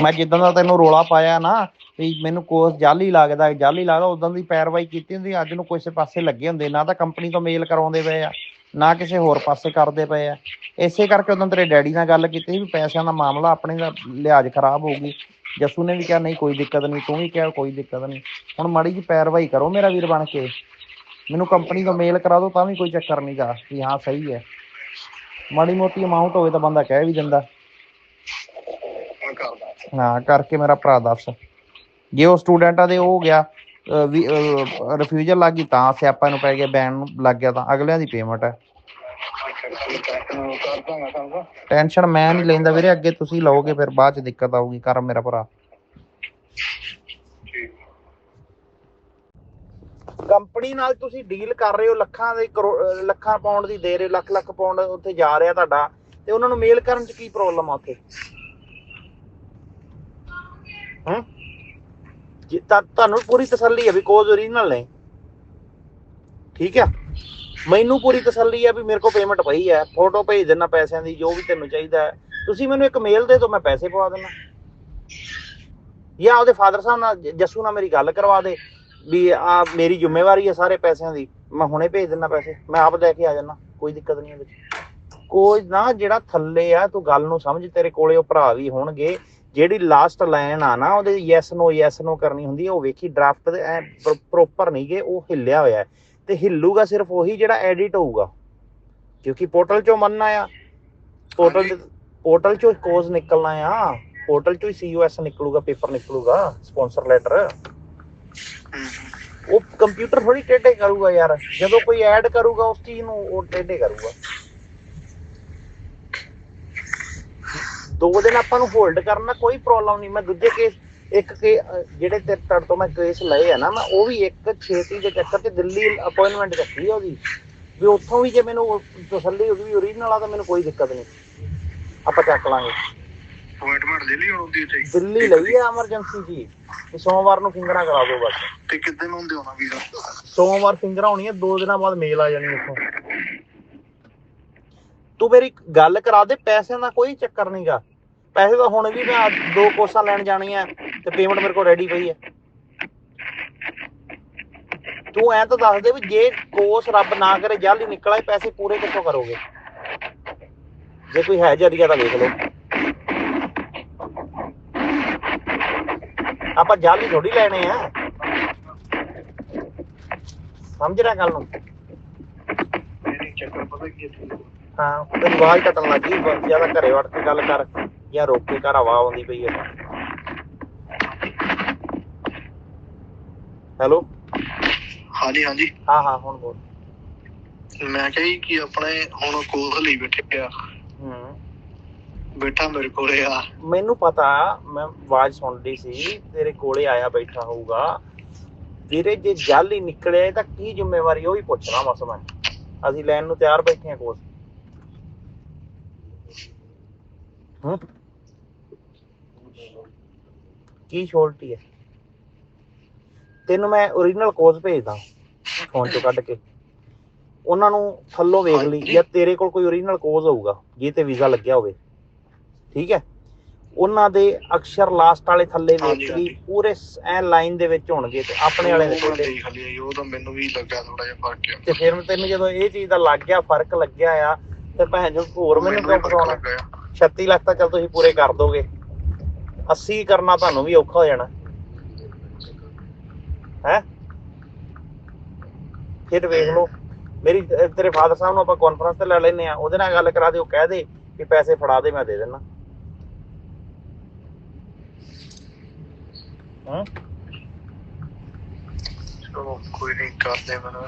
ਮੈਂ ਜਿੱਦਾਂ ਦਾ ਤੈਨੂੰ ਰੋਲਾ ਪਾਇਆ ਨਾ, ਵੀ ਮੈਨੂੰ ਕੋਰਸ ਜਾਲੀ ਲੱਗਦਾ ਜਾਲੀ ਲੱਗਦਾ ਉਦੋਂ ਦੀ ਪੈਰਵਾਈ ਕੀਤੀ ਹੁੰਦੀ, ਅੱਜ ਨੂੰ ਕਿਸੇ ਪਾਸੇ ਲੱਗੇ ਹੁੰਦੇ, ਨਾ ਤਾਂ ਕੰਪਨੀ ਤੋਂ ਮੇਲ ਕਰਾਉਂਦੇ ਪਏ ਆ, ਨਾ ਕਿਸੇ ਹੋਰ ਪਾਸੇ ਕਰਦੇ ਪਏ ਆ। ਇਸੇ ਕਰਕੇ ਉਦੋਂ ਤੇਰੇ ਡੈਡੀ ਨਾਲ ਗੱਲ ਕੀਤੀ ਸੀ ਵੀ ਪੈਸਿਆਂ ਦਾ ਮਾਮਲਾ ਆਪਣੇ ਦਾ ਲਿਹਾਜ਼ ਖਰਾਬ ਹੋਊਗੀ ਜੱਸੂ ਨੇ ਵੀ ਕਿਹਾ, ਨਹੀਂ, ਕੋਈ ਦਿੱਕਤ ਨਹੀਂ, ਤੂੰ ਵੀ ਕਿਹਾ, ਕੋਈ ਦਿੱਕਤ ਨਹੀਂ। ਹੁਣ ਮਾੜੀ ਜੀ ਪੈਰਵਾਈ ਕਰੋ ਮੇਰਾ ਵੀਰ ਬਣ ਕੇ। ਮੈਨੂੰ ਕੰਪਨੀ ਤੋਂ ਮੇਲ ਕਰਾ ਦਿਓ ਤਾਂ ਵੀ ਕੋਈ ਚੱਕਰ ਨਹੀਂ ਗਾ, ਵੀ ਹਾਂ, ਸਹੀ ਹੈ। ਮਾੜੀ ਮੋਟੀ ਅਮਾਉਂਟ ਹੋਵੇ ਤਾਂ ਬੰਦਾ ਕਹਿ ਵੀ ਦਿੰਦਾ। ਕਰਦਾ ਹਾਂ ਕਰਕੇ ਮੇਰਾ ਭਰਾ ਦੱਸ। ਜੇ ਉਹ ਸਟੂਡੈਂਟਾਂ ਦੇ ਉਹ ਹੋ ਗਿਆ ਰਿਫਿਊਜ਼ਲ ਲੱਗ ਗਈ ਤਾਂ ਸਿਆਪਾ ਨੂੰ ਪੈ ਗਿਆ ਬੈਨ ਨੂੰ ਲੱਗ ਗਿਆ ਤਾਂ ਅਗਲਿਆਂ ਦੀ ਪੇਮੈਂਟ ਹੈ। ਟੈਨਸ਼ਨ ਮੈਂ ਨਹੀਂ ਲੈਂਦਾ ਵੀਰੇ ਅੱਗੇ ਤੁਸੀਂ ਲਓਗੇ ਫਿਰ ਬਾਅਦ ਚ ਦਿੱਕਤ ਆਊਗੀ ਕਰ ਮੇਰਾ ਭਰਾ। ਠੀਕ ਕੰਪਨੀ ਨਾਲ ਤੁਸੀਂ ਡੀਲ ਕਰ ਰਹੇ ਹੋ ਲੱਖਾਂ ਦੇ ਲੱਖਾਂ ਪਾਉਂਡ ਦੀ ਦੇ ਰਹੇ ਲੱਖ ਲੱਖ ਪਾਉਂਡ ਉੱਥੇ ਜਾ ਰਿਹਾ ਤੁਹਾਡਾ ਤੇ ਉਹਨਾਂ ਨੂੰ ਮੇਲ ਕਰਨ ਚ ਕੀ ਪ੍ਰੋਬਲਮ ਆ ਉੱਥੇ? ਹਾਂ? ਤੁਹਾਨੂੰ ਪੂਰੀ ਤਸੱਲੀ ਹੈ ਵੀ ਕੋਜ਼ ਓਰੀਜਨਲ ਨੇ। ਠੀਕ ਹੈ? ਮੈਨੂੰ ਪੂਰੀ ਤਸੱਲੀ ਹੈ ਵੀ ਮੇਰੇ ਕੋਲ ਪੇਮੈਂਟ ਪਈ ਹੈ। ਫੋਟੋ ਭੇਜ ਦੇਣਾ ਪੈਸਿਆਂ ਦੀ, ਜੋ ਵੀ ਤੈਨੂੰ ਚਾਹੀਦਾ ਹੈ। ਤੁਸੀਂ ਮੈਨੂੰ ਇੱਕ ਮੇਲ ਦੇ ਦਿਓ, ਮੈਂ ਪੈਸੇ ਪਵਾ ਦੇਣਾ ਜਾਂ ਉਹਦੇ ਫਾਦਰ ਸਾਹਿਬ ਨਾਲ ਜੱਸੂ ਨਾਲ ਮੇਰੀ ਗੱਲ ਕਰਵਾ ਦੇ, ਵੀ ਆ ਮੇਰੀ ਜ਼ਿੰਮੇਵਾਰੀ ਹੈ ਸਾਰੇ ਪੈਸਿਆਂ ਦੀ। ਮੈਂ ਹੁਣੇ ਭੇਜ ਦਿੰਦਾ ਪੈਸੇ। ਮੈਂ ਆਪ ਲੈ ਕੇ ਆ ਜਾਣਾ ਕੋਈ ਦਿੱਕਤ ਨਹੀਂ ਉਹਦੇ 'ਚ ਕੋਈ ਨਾ, ਜਿਹੜਾ ਥੱਲੇ ਆ, ਤੂੰ ਗੱਲ ਨੂੰ ਸਮਝ, ਤੇਰੇ ਕੋਲੇ ਉਹ ਭਰਾ ਵੀ ਹੋਣਗੇ। ਜਿਹੜੀ ਲਾਸਟ ਲਾਈਨ ਆ ਨਾ ਉਹਦੇ ਯੈਸ ਨੋ ਯੈਸ ਨੋ ਕਰਨੀ ਹੁੰਦੀ ਹੈ ਉਹ ਵੇਖੀ ਡਰਾਫਟ ਦੇ ਐ ਪ੍ਰੋਪਰ ਨਹੀਂ ਗੇ ਉਹ ਹਿੱਲਿਆ ਹੋਇਆ। ਤੇ ਹਿੱਲੂਗਾ ਸਿਰਫ ਉਹੀ ਜਿਹੜਾ ਐਡਿਟ ਹੋਊਗਾ। ਕਿਉਂਕਿ ਪੋਰਟਲ ਚੋਂ ਮੰਨਣਾ ਆ। ਪੋਰਟਲ ਪੋਰਟਲ ਚੋਂ ਕੋਜ਼ ਨਿਕਲਣਾ ਆ। ਪੋਰਟਲ ਚੋਂ ਹੀ ਸੀਯੂਐਸ ਨਿਕਲੂਗਾ ਪੇਪਰ ਨਿਕਲੂਗਾ ਸਪਾਂਸਰ ਲੈਟਰ ਉਹ ਕੰਪਿਊਟਰ ਥੋੜੀ ਟੇਢੇ ਕਰੂਗਾ ਯਾਰ। ਜਦੋਂ ਕੋਈ ਐਡ ਕਰੂਗਾ ਉਸ ਚੀਜ਼ ਨੂੰ ਉਹ ਟੇਢੇ ਕਰੂਗਾ। ਦੋ ਦਿਨ ਆਪਾਂ ਨੂੰ ਹੋਲਡ ਕਰਨਾ ਕੋਈ ਪ੍ਰੋਬਲਮ ਨਹੀਂ। ਮੈਂ ਦੂਜੇ ਕੇਸ ਇੱਕ ਕੇ ਜਿਹੜੇ ਤੇ ਤੜ ਤੋਂ ਮੈਂ ਕੇਸ ਲਏ ਆ ਨਾ ਮੈਂ ਉਹ ਵੀ ਇੱਕ ਛੇਤੀ ਦੇ ਚੱਕਰ ਤੇ ਦਿੱਲੀ ਅਪਾਇੰਟਮੈਂਟ ਰੱਖੀ ਆ ਉਹਦੀ। ਵੀ ਉੱਥੋਂ ਵੀ ਜੇ ਮੈਨੂੰ ਤਸੱਲੀ ਹੋ ਗਈ ਓਰੀਜਨਲ ਆ ਤਾਂ ਮੈਨੂੰ ਕੋਈ ਦਿੱਕਤ ਨਹੀਂ। ਆਪਾਂ ਚੱਕ ਲਾਂਗੇ। ਅਪਾਇੰਟਮੈਂਟ ਲੈ ਲਈ ਉਹਦੀ ਉੱਥੇ। ਦਿੱਲੀ ਲਈ ਆ ਐਮਰਜੈਂਸੀ ਜੀ। ਤੇ ਸੋਮਵਾਰ ਨੂੰ ਫਿੰਗਰਾਂ ਕਰਾ ਦਿਓ ਬਸ। ਤੇ ਕਿੱਦਾਂ ਨੂੰ ਹੁੰਦੇ ਹੋਣਾ ਵੀਜ਼ਾ ਸੋਮਵਾਰ ਫਿੰਗਰਾਂ ਹੋਣੀਆਂ ਦੋ ਦਿਨਾਂ ਬਾਅਦ ਮੇਲ ਆ ਜਾਣੀ ਉੱਥੋਂ। ਤੂੰ ਮੇਰੀ ਗੱਲ ਕਰਾ ਦੇ, ਪੈਸਿਆਂ ਦਾ ਕੋਈ ਚੱਕਰ ਨਹੀਂਗਾ ਪੈਸੇ ਤਾਂ ਹੁਣ ਵੀ ਮੈਂ ਦੋ ਕੋਰਸਾਂ ਲੈਣ ਜਾਣੀਆਂ ਤੇ ਪੇਮੈਂਟ ਮੇਰੇ ਕੋਲ ਰੈਡੀ ਪਈ ਹੈ। ਤੂੰ ਐਂ ਤਾਂ ਦੱਸ ਦੇ ਵੀ ਜੇ ਕੋਰਸ ਰੱਬ ਨਾ ਕਰੇ, ਜਲਦੀ ਨਿਕਲੇ ਪੈਸੇ ਪੂਰੇ ਕਿੱਥੋਂ ਕਰੋਗੇ? ਜੇ ਕੋਈ ਹੈ ਜਰੀਆ ਤਾਂ ਵੇਖ ਲਓ। ਆਪਾਂ ਜਲਦੀ ਥੋੜੀ ਲੈਣੇ ਆ। ਸਮਝ ਰਿਹਾ ਗੱਲ ਨੂੰ? ਚੱਕਰ ਪਤਾ ਕੀ ਹੈ ਹਾਂ ਤੇ ਆਵਾਜ਼ ਘਟਣ ਲੱਗੀ ਜ਼ਿਆਦਾ ਘਰੇ ਵੜ ਕੇ ਗੱਲ ਕਰ ਜਾਂ ਰੋਕ ਕੇ ਘਰ ਹਵਾ ਆਉਂਦੀ ਪਈ ਹੈ ਹੈਲੋ ਹਾਂਜੀ ਹਾਂਜੀ। ਹਾਂ ਹਾਂ ਹੁਣ ਬੋਲ। ਮੈਂ ਕਹੀ ਕਿ ਆਪਣੇ ਹੁਣ ਕੋਲ ਲਈ ਬੈਠੇ ਆ। ਹੂੰ। ਬੈਠਾ ਮੇਰੇ ਕੋਲੇ ਆ। ਮੈਨੂੰ ਪਤਾ ਮੈਂ ਆਵਾਜ਼ ਸੁਣਦੀ ਸੀ ਤੇਰੇ ਕੋਲੇ ਆਇਆ ਬੈਠਾ ਹੋਊਗਾ। ਵੀਰੇ ਜੇ ਜਲ ਹੀ ਨਿਕਲਿਆ ਤਾਂ ਕੀ ਜ਼ਿੰਮੇਵਾਰੀ ਉਹ ਹੀ ਪੁੱਛਣਾ ਬਸ ਮੈਂ ਅਸੀਂ ਲੈਣ ਨੂੰ ਤਿਆਰ ਬੈਠੇ ਹਾਂ ਕੋਲ। ਹੂੰ। ਕੀ ਛੋਲਟੀ ਹੈ? ਤੈਨੂੰ ਮੈਂ ਓਰੀਜਨਲ ਕੋਜ਼ ਭੇਜਦਾ ਫੋਨ ਚੋਂ ਕੱਢ ਕੇ। ਉਹਨਾਂ ਨੂੰ ਥੱਲੋਂ ਵੇਖ ਲਈ ਜਾਂ ਤੇਰੇ ਕੋਲ ਕੋਈ ਓਰੀਜਨਲ ਕੋਜ਼ ਹੋਊਗਾ ਜੇ ਤੇ ਵੀਜ਼ਾ ਲੱਗਿਆ ਹੋਵੇ। ਠੀਕ ਹੈ? ਉਹਨਾਂ ਦੇ ਅਕਸ਼ਰ ਲਾਸਟ ਵਾਲੇ ਥੱਲੇ ਵੇਖ ਲਈ। ਪੂਰੇ ਐ ਲਾਈਨ ਦੇ ਵਿੱਚ ਹੋਣਗੇ ਤੇ ਆਪਣੇ ਵਾਲੇ ਦੇ। ਦੇਖ ਉਹ ਤਾਂ ਮੈਨੂੰ ਵੀ ਲੱਗਾ ਥੋੜਾ ਜਿਹਾ ਫ਼ਰਕ ਆ ਤੇ ਫਿਰ ਤੈਨੂੰ ਜਦੋਂ ਇਹ ਚੀਜ਼ ਦਾ ਲੱਗ ਗਿਆ ਫ਼ਰਕ ਲੱਗਿਆ ਆ ਤੇ ਭੈਣ ਜੋ ਹੋਰ ਮੈਨੂੰ ਕਿਉਂ ਫਸਾਉਣਾ। 36 ਲੱਖ ਤਾਂ ਚਲ ਤੁਸੀਂ ਪੂਰੇ ਕਰ ਦੋਗੇ। 80 ਕਰਨਾ ਤੁਹਾਨੂੰ ਵੀ ਔਖਾ ਹੋ ਜਾਣਾ। ਹੈ? ਫਿਰ ਵੇਖ ਲਓ। ਮੇਰੀ ਤੇਰੇ ਫਾਦਰ ਸਾਹਿਬ ਨੂੰ ਆਪਾਂ ਕਾਨਫਰੰਸ ਤੇ ਲੈ ਲੈਨੇ ਆ ਉਹਦੇ ਨਾਲ ਗੱਲ ਕਰਾ ਦਿਓ ਕਹਿ ਦੇ ਕਿ ਪੈਸੇ ਫੜਾ ਦੇ ਮੈਂ ਦੇ ਦੇਣਾ ਹਾਂ? ਚਲੋ ਕੋਈ ਨਹੀਂ ਕਰਦੇ ਮੈਨੂੰ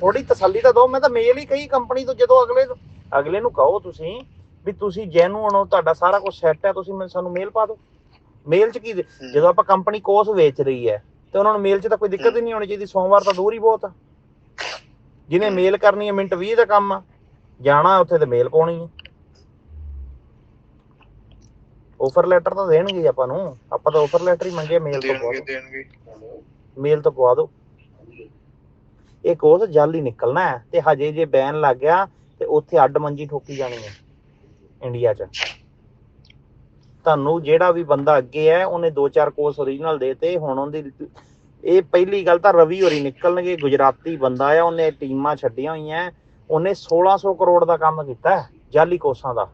ਥੋੜੀ ਤਸੱਲੀ ਤਾਂ ਦਿਓ। ਮੈਂ ਤਾਂ ਮੇਲ ਹੀ ਕਹੀ ਕੰਪਨੀ ਤੋਂ ਜਦੋਂ ਅਗਲੇ ਅਗਲੇ ਨੂੰ ਕਹੋ ਤੁਸੀਂ। ਵੀ ਤੁਸੀਂ ਜੈਨੂਨ ਹੋ ਤੁਹਾਡਾ ਸਾਰਾ ਕੁਝ ਸੈੱਟ ਹੈ ਤੁਸੀਂ ਮੈਨੂੰ ਸਾਨੂੰ ਮੇਲ ਪਾ ਦਿਓ। ਮੇਲ 'ਚ ਕੀ ਜਦੋਂ ਆਪਾਂ ਕੰਪਨੀ ਕੋਸ ਵੇਚ ਰਹੀ ਹੈ ਤੇ ਉਹਨਾਂ ਨੂੰ ਮੇਲ 'ਚ ਤਾਂ ਕੋਈ ਦਿੱਕਤ ਹੀ ਨਹੀਂ ਹੋਣੀ ਚਾਹੀਦੀ ਸੋਮਵਾਰ ਤਾਂ ਦੂਰ ਹੀ ਬਹੁਤ ਆ। ਜਿਹਨੇ ਮੇਲ ਕਰਨੀ ਹੈ ਮਿੰਟ 20 ਦਾ ਕੰਮ ਆ ਜਾਣਾ ਉੱਥੇ ਤੇ ਮੇਲ ਪਾਉਣੀ ਹੈ। ਆਫਰ ਲੈਟਰ ਤਾਂ ਦੇਣਗੇ ਆਪਾਂ ਨੂੰ ਆਪਾਂ ਤਾਂ ਆਫਰ ਲੈਟਰ ਹੀ ਮੰਗੇ ਮੇਲ ਤੋਂ ਦੇਣਗੇ ਦੇਣਗੇ। ਮੇਲ ਤੋਂ ਪਵਾ ਦਿਓ। ਇਹ ਕੋਸ ਜਲ ਹੀ ਨਿਕਲਣਾ ਹੈ ਤੇ ਹਜੇ ਜੇ ਬੈਨ ਲੱਗ ਗਿਆ ਤੇ ਉੱਥੇ ਅੱਡ ਮੰਜੀ ਠੋਕੀ ਜਾਣੀ ਹੈ। ਇੰਡੀਆ 'ਚ। ਤੁਹਾਨੂੰ ਜਿਹੜਾ ਵੀ ਬੰਦਾ ਅੱਗੇ ਹੈ ਉਹਨੇ ਦੋ ਚਾਰ ਕੋਰਸ ਓਰੀਜਨਲ ਦੇਤੇ ਹੁਣ ਉਹਦੀ ਇਹ ਪਹਿਲੀ ਗੱਲ ਤਾਂ ਰਵੀ ਹੋਰੀ ਨਿਕਲਣਗੇ ਗੁਜਰਾਤੀ ਬੰਦਾ ਆ ਉਹਨੇ ਟੀਮਾਂ ਛੱਡੀਆਂ ਹੋਈਆਂ। ਉਹਨੇ 1600 ਕਰੋੜ ਦਾ ਕੰਮ ਕੀਤਾ ਜਾਲੀ ਕੋਸਾਂ ਦਾ।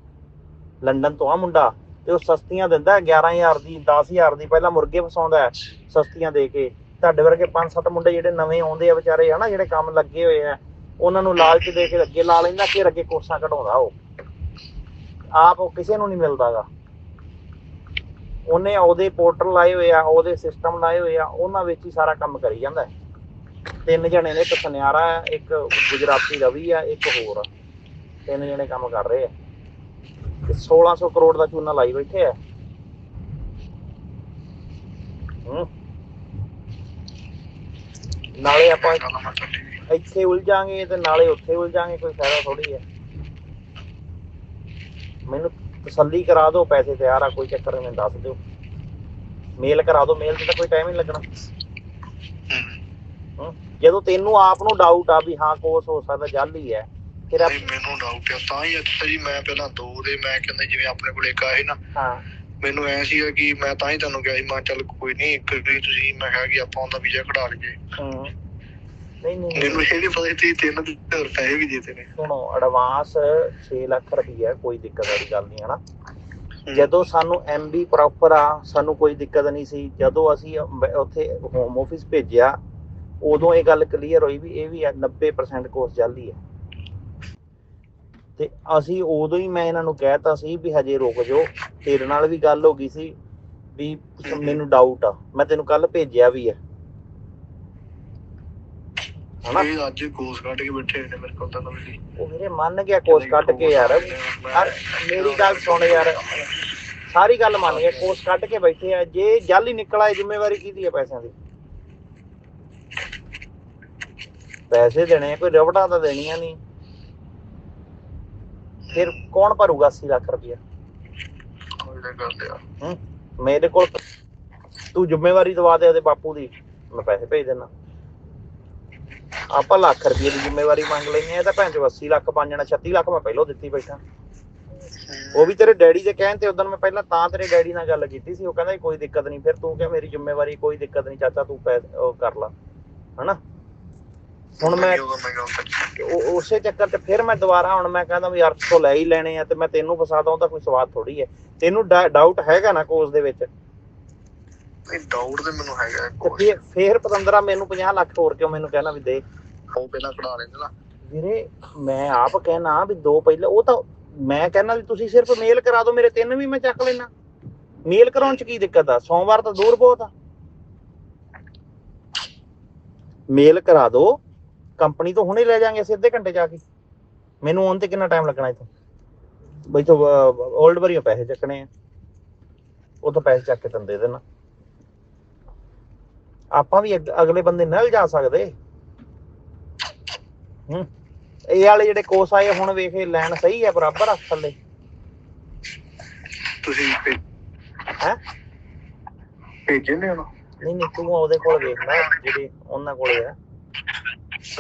ਲੰਡਨ ਤੋਂ ਆ ਮੁੰਡਾ ਤੇ ਉਹ ਸਸਤੀਆਂ ਦਿੰਦਾ ਹੈ, 11000 ਦੀ 10000 ਦੀ ਪਹਿਲਾਂ ਮੁਰਗੇ ਫਸਾਉਂਦਾ ਸਸਤੀਆਂ ਦੇ ਕੇ। ਤੁਹਾਡੇ ਵਰਗੇ ਪੰਜ ਸੱਤ ਮੁੰਡੇ ਜਿਹੜੇ ਨਵੇਂ ਆਉਂਦੇ ਆ ਵਿਚਾਰੇ ਹਨਾ ਜਿਹੜੇ ਕੰਮ ਲੱਗੇ ਹੋਏ ਆ ਉਹਨਾਂ ਨੂੰ ਲਾਲਚ ਦੇ ਕੇ ਅੱਗੇ ਲਾ ਲੈਂਦਾ ਫਿਰ ਅੱਗੇ ਕੋਰਸਾਂ ਕਢਾਉਂਦਾ ਉਹ। ਆਪ ਉਹ ਕਿਸੇ ਨੂੰ ਨਹੀਂ ਮਿਲਦਾਗਾ। ਉਹਨੇ ਉਹਦੇ ਪੋਰਟਲ ਲਾਏ ਹੋਏ ਆ ਉਹਦੇ ਸਿਸਟਮ ਲਾਏ ਹੋਏ ਆ ਉਹਨਾਂ ਵਿੱਚ ਹੀ ਸਾਰਾ ਕੰਮ ਕਰੀ ਜਾਂਦਾ ਹੈ। ਤਿੰਨ ਜਣੇ ਨੇ ਇੱਕ ਸੁਨਿਆਰਾ ਹੈ, ਇੱਕ ਗੁਜਰਾਤੀ ਰਵੀ ਆ ਇੱਕ ਹੋਰ ਆ। ਤਿੰਨ ਜਣੇ ਕੰਮ ਕਰ ਰਹੇ ਆ। ਤੇ 1600 ਕਰੋੜ ਦਾ ਚੂਨਾ ਲਾਈ ਬੈਠੇ ਆ। ਹੂੰ। ਨਾਲੇ ਆਪਾਂ ਇੱਥੇ ਉਲਝਾਂਗੇ ਤੇ ਨਾਲੇ ਉੱਥੇ ਉਲਝਾਂਗੇ ਕੋਈ ਫਾਇਦਾ ਥੋੜੀ ਹੈ। ਮੈਨੂੰ ਤਸੱਲੀ ਕਰਾ ਦਿਓ ਪੈਸੇ ਤਿਆਰ ਆ ਕੋਈ ਚੱਕਰ ਨਹੀਂ ਦੱਸ ਦਿਓ। ਮੇਲ ਕਰਾ ਦਿਓ ਮੇਲ ਤੇ ਤਾਂ ਕੋਈ ਟਾਈਮ ਹੀ ਲੱਗਣਾ। ਜਦੋਂ ਤੈਨੂੰ ਆਪ ਨੂੰ ਡਾਊਟ ਆ ਵੀ ਹਾਂ ਕੋਰਸ ਹੋ ਸਕਦਾ ਜਲ ਹੀ ਹੈ ਫਿਰ ਮੈਨੂੰ ਡਾਊਟ ਆ ਤਾਂ ਹੀ ਅੱਛਾ ਜੀ ਮੈਂ ਪਹਿਲਾਂ ਦੋ ਦੇ ਮੈਂ ਕਹਿੰਦਾ ਜਿਵੇਂ ਆਪਣੇ ਕੋਲ ਇੱਕ ਆਏ ਨਾ। ਹਾਂ। ਮੈਨੂੰ ਐ ਸੀਗਾ ਕਿ ਮੈਂ ਤਾਂ ਹੀ ਤੁਹਾਨੂੰ ਕਿਹਾ ਸੀ ਮੈਂ ਚੱਲ ਕੋਈ ਨਹੀਂ ਇੱਕ ਵਾਰੀ ਤੁਸੀਂ ਮੈਂ ਕਿਹਾ ਕਿ ਆਪਾਂ ਉਹਦਾ ਵੀਜ਼ਾ ਕਢਾ ਲਈਏ। ਹੂੰ। ਨਹੀਂ ਨਹੀਂ ਮੈਨੂੰ ਇਹ ਨਹੀਂ ਪਤਾ ਸੀ ਤਿੰਨ ਦਿਨ ਪੈਸੇ ਵੀ ਦਿੱਤੇ ਨੇ ਸੁਣੋ ਐਡਵਾਂਸ 6 ਲੱਖ ਰੁਪਈਆ ਕੋਈ ਦਿੱਕਤ ਵਾਲੀ ਗੱਲ ਨਹੀਂ ਹੈ ਨਾ। ਜਦੋਂ ਸਾਨੂੰ ਐਮਬੀ ਪ੍ਰੋਪਰ ਆ ਸਾਨੂੰ ਕੋਈ ਦਿੱਕਤ ਨਹੀਂ ਸੀ। ਜਦੋਂ ਅਸੀਂ ਅੰਬ- ਉੱਥੇ ਹੋਮ ਆਫਿਸ ਭੇਜਿਆ ਉਦੋਂ ਇਹ ਗੱਲ ਕਲੀਅਰ ਹੋਈ ਵੀ ਇਹ ਵੀ ਆ 90% ਕੋਰਸ ਜਲਦੀ ਹੈ ਤੇ ਅਸੀਂ ਉਦੋਂ ਹੀ ਮੈਂ ਇਹਨਾਂ ਨੂੰ ਕਹਿਤਾ ਸੀ ਵੀ ਹਜੇ ਰੁਕ ਜਾਓ। ਤੇਰੇ ਨਾਲ ਵੀ ਗੱਲ ਹੋ ਗਈ ਸੀ ਵੀ ਮੈਨੂੰ ਡਾਊਟ ਆ। ਮੈਂ ਤੈਨੂੰ ਕੱਲ ਭੇਜਿਆ ਵੀ ਹੈ ਹਨਾ? ਇਹ ਅੱਜ ਕੋਸ ਕੱਢ ਕੇ ਬੈਠੇ ਨੇ ਮੇਰੇ ਕੋਲ ਤਾਂ ਨਵੀਂ ਉਹ ਮੇਰੇ ਮੰਨ ਗਿਆ ਕੋਰਸ ਕੱਢ ਕੇ ਯਾਰ। ਮੇਰੀ ਗੱਲ ਸੁਣ ਯਾਰ। ਸਾਰੀ ਗੱਲ ਮੰਨ ਗਿਆ ਕੋਰਸ ਕੱਢ ਕੇ ਬੈਠੇ ਆ। ਜੇ ਜਲ ਹੀ ਨਿਕਲ ਆਏ ਜ਼ਿੰਮੇਵਾਰੀ ਕਿਹਦੀ ਹੈ ਪੈਸਿਆਂ ਦੀ? ਪੈਸੇ ਦੇਣੇ ਕੋਈ ਰਵਟਾਂ ਤਾਂ ਦੇਣੀਆਂ ਨਹੀਂ। ਫਿਰ ਕੌਣ ਭਰੂਗਾ 80 ਲੱਖ ਰੁਪਇਆ? ਮੇਰੇ ਕੋਲ ਤੂੰ ਜ਼ਿੰਮੇਵਾਰੀ ਦਵਾ ਦੇ ਉਹਦੇ ਬਾਪੂ ਦੀ। ਮੈਂ ਪੈਸੇ ਭੇਜ ਦੇਣਾ ਆਪਾਂ ਲੱਖ ਰੁਪਏ ਦੀ ਜ਼ਿੰਮੇਵਾਰੀ ਮੰਗ ਹੈ ਇਹ ਤਾਂ ਭੈਣ ਚੋ 80 ਲੱਖ ਬਣ ਜਾਣਾ 36 ਲੱਖ ਮੈਂ ਪਹਿਲਾਂ ਦਿੱਤੀ ਬੈਠਾ। ਉਹ ਵੀ ਤੇਰੇ ਡੈਡੀ ਦੇ ਕਹਿਣ ਤੇ ਉਦੋਂ ਮੈਂ ਪਹਿਲਾਂ ਤਾਂ ਤੇਰੇ ਡੈਡੀ ਨਾਲ ਗੱਲ ਕੀਤੀ ਸੀ ਉਹ ਕਹਿੰਦਾ ਕੋਈ ਦਿੱਕਤ ਨਹੀਂ ਫਿਰ ਤੂੰ ਕਿਹਾ ਮੇਰੀ ਜ਼ਿੰਮੇਵਾਰੀ ਕੋਈ ਦਿੱਕਤ ਨਹੀਂ ਚਾਚਾ ਤੂੰ ਪੈ ਉਹ ਕਰ ਲਾ ਹਨਾ? ਹੁਣ ਮੈਂ ਉਸੇ ਚੱਕਰ 'ਚ ਫਿਰ ਮੈਂ ਦੁਬਾਰਾ ਹੁਣ ਮੈਂ ਕਹਿੰਦਾ ਵੀ ਅਰਥ ਤੋਂ ਲੈ ਹੀ ਲੈਣੇ ਆ ਤੇ ਮੈਂ ਤੈਨੂੰ ਫਸਾਦਾ ਉਹਦਾ ਕੋਈ ਸਵਾਦ ਥੋੜੀ ਹੈ। ਤੈਨੂੰ ਡਾਊਟ ਹੈਗਾ ਨਾ ਕੋਰਸ ਦੇ ਵਿੱਚ ਨਹੀਂ ਡਾਊਟ ਤੇ ਮੈਨੂੰ ਹੈਗਾ ਕੁਛ। ਫਿਰ ਫਿਰ ਪਤੰਦਰਾ ਮੈਨੂੰ 50 ਲੱਖ ਹੋਰ ਕਿਉਂ ਮੈਨੂੰ ਕਹਿਣਾ ਵੀ ਦੇ। ਉਹ ਪਹਿਲਾਂ ਕਢਾ ਲੈਂਦੇ ਨਾ। ਵੀਰੇ ਮੈਂ ਆਪ ਕਹਿਣਾ ਵੀ ਦੋ ਪਹਿਲੇ ਉਹ ਤਾਂ ਮੈਂ ਕਹਿਣਾ ਵੀ ਤੁਸੀਂ ਸਿਰਫ ਮੇਲ ਕਰਾ ਦਿਓ ਮੇਰੇ ਤਿੰਨ ਵੀ ਮੈਂ ਚੱਕ ਲੈਣਾ ਮੇਲ ਕਰਾਉਣ ਚ ਕੀ ਦਿੱਕਤ ਆ? ਸੋਮਵਾਰ ਤਾਂ ਦੂਰ ਬਹੁਤ ਆ। ਮੇਲ ਕਰਾ ਦਿਓ ਕੰਪਨੀ ਤੋਂ ਹੁਣੇ ਲੈ ਜਾਾਂਗੇ ਸਿੱਧੇ ਘੰਟੇ ਜਾ ਕੇ। ਮੈਨੂੰ ਆਉਣ ਤੇ ਕਿੰਨਾ ਟਾਈਮ ਲੱਗਣਾ ਇਥੋਂ? ਬਈ ਤੋਂ 올ਡ ਵਰੀਓ ਪੈਸੇ ਚੱਕਣੇ ਆ। ਉਹ ਤਾਂ ਪੈਸੇ ਚੱਕ ਕੇ ਤੈਨੂੰ ਦੇ ਦੇਣਾ ਆਪਾਂ ਵੀ ਅਗ- ਅਗਲੇ ਬੰਦੇ ਨਾਲ ਜਾ ਸਕਦੇ। ਹੂੰ। ਇਹ ਵਾਲੇ ਜਿਹੜੇ ਕੋਸ ਆਏ ਹੁਣ ਵੇਖ ਲੈਣ ਸਹੀ ਹੈ ਬਰਾਬਰ ਆ ਥੱਲੇ। ਤੁਸੀਂ ਭੇ- ਹੈ? ਭੇਜੇ ਨੇ ਹੁਣ? ਨਹੀਂ ਨਹੀਂ ਤੂੰ ਉਹਦੇ ਕੋਲ ਵੇਖ ਲੈ ਜਿਹੜੇ ਉਹਨਾਂ ਕੋਲੇ ਆ।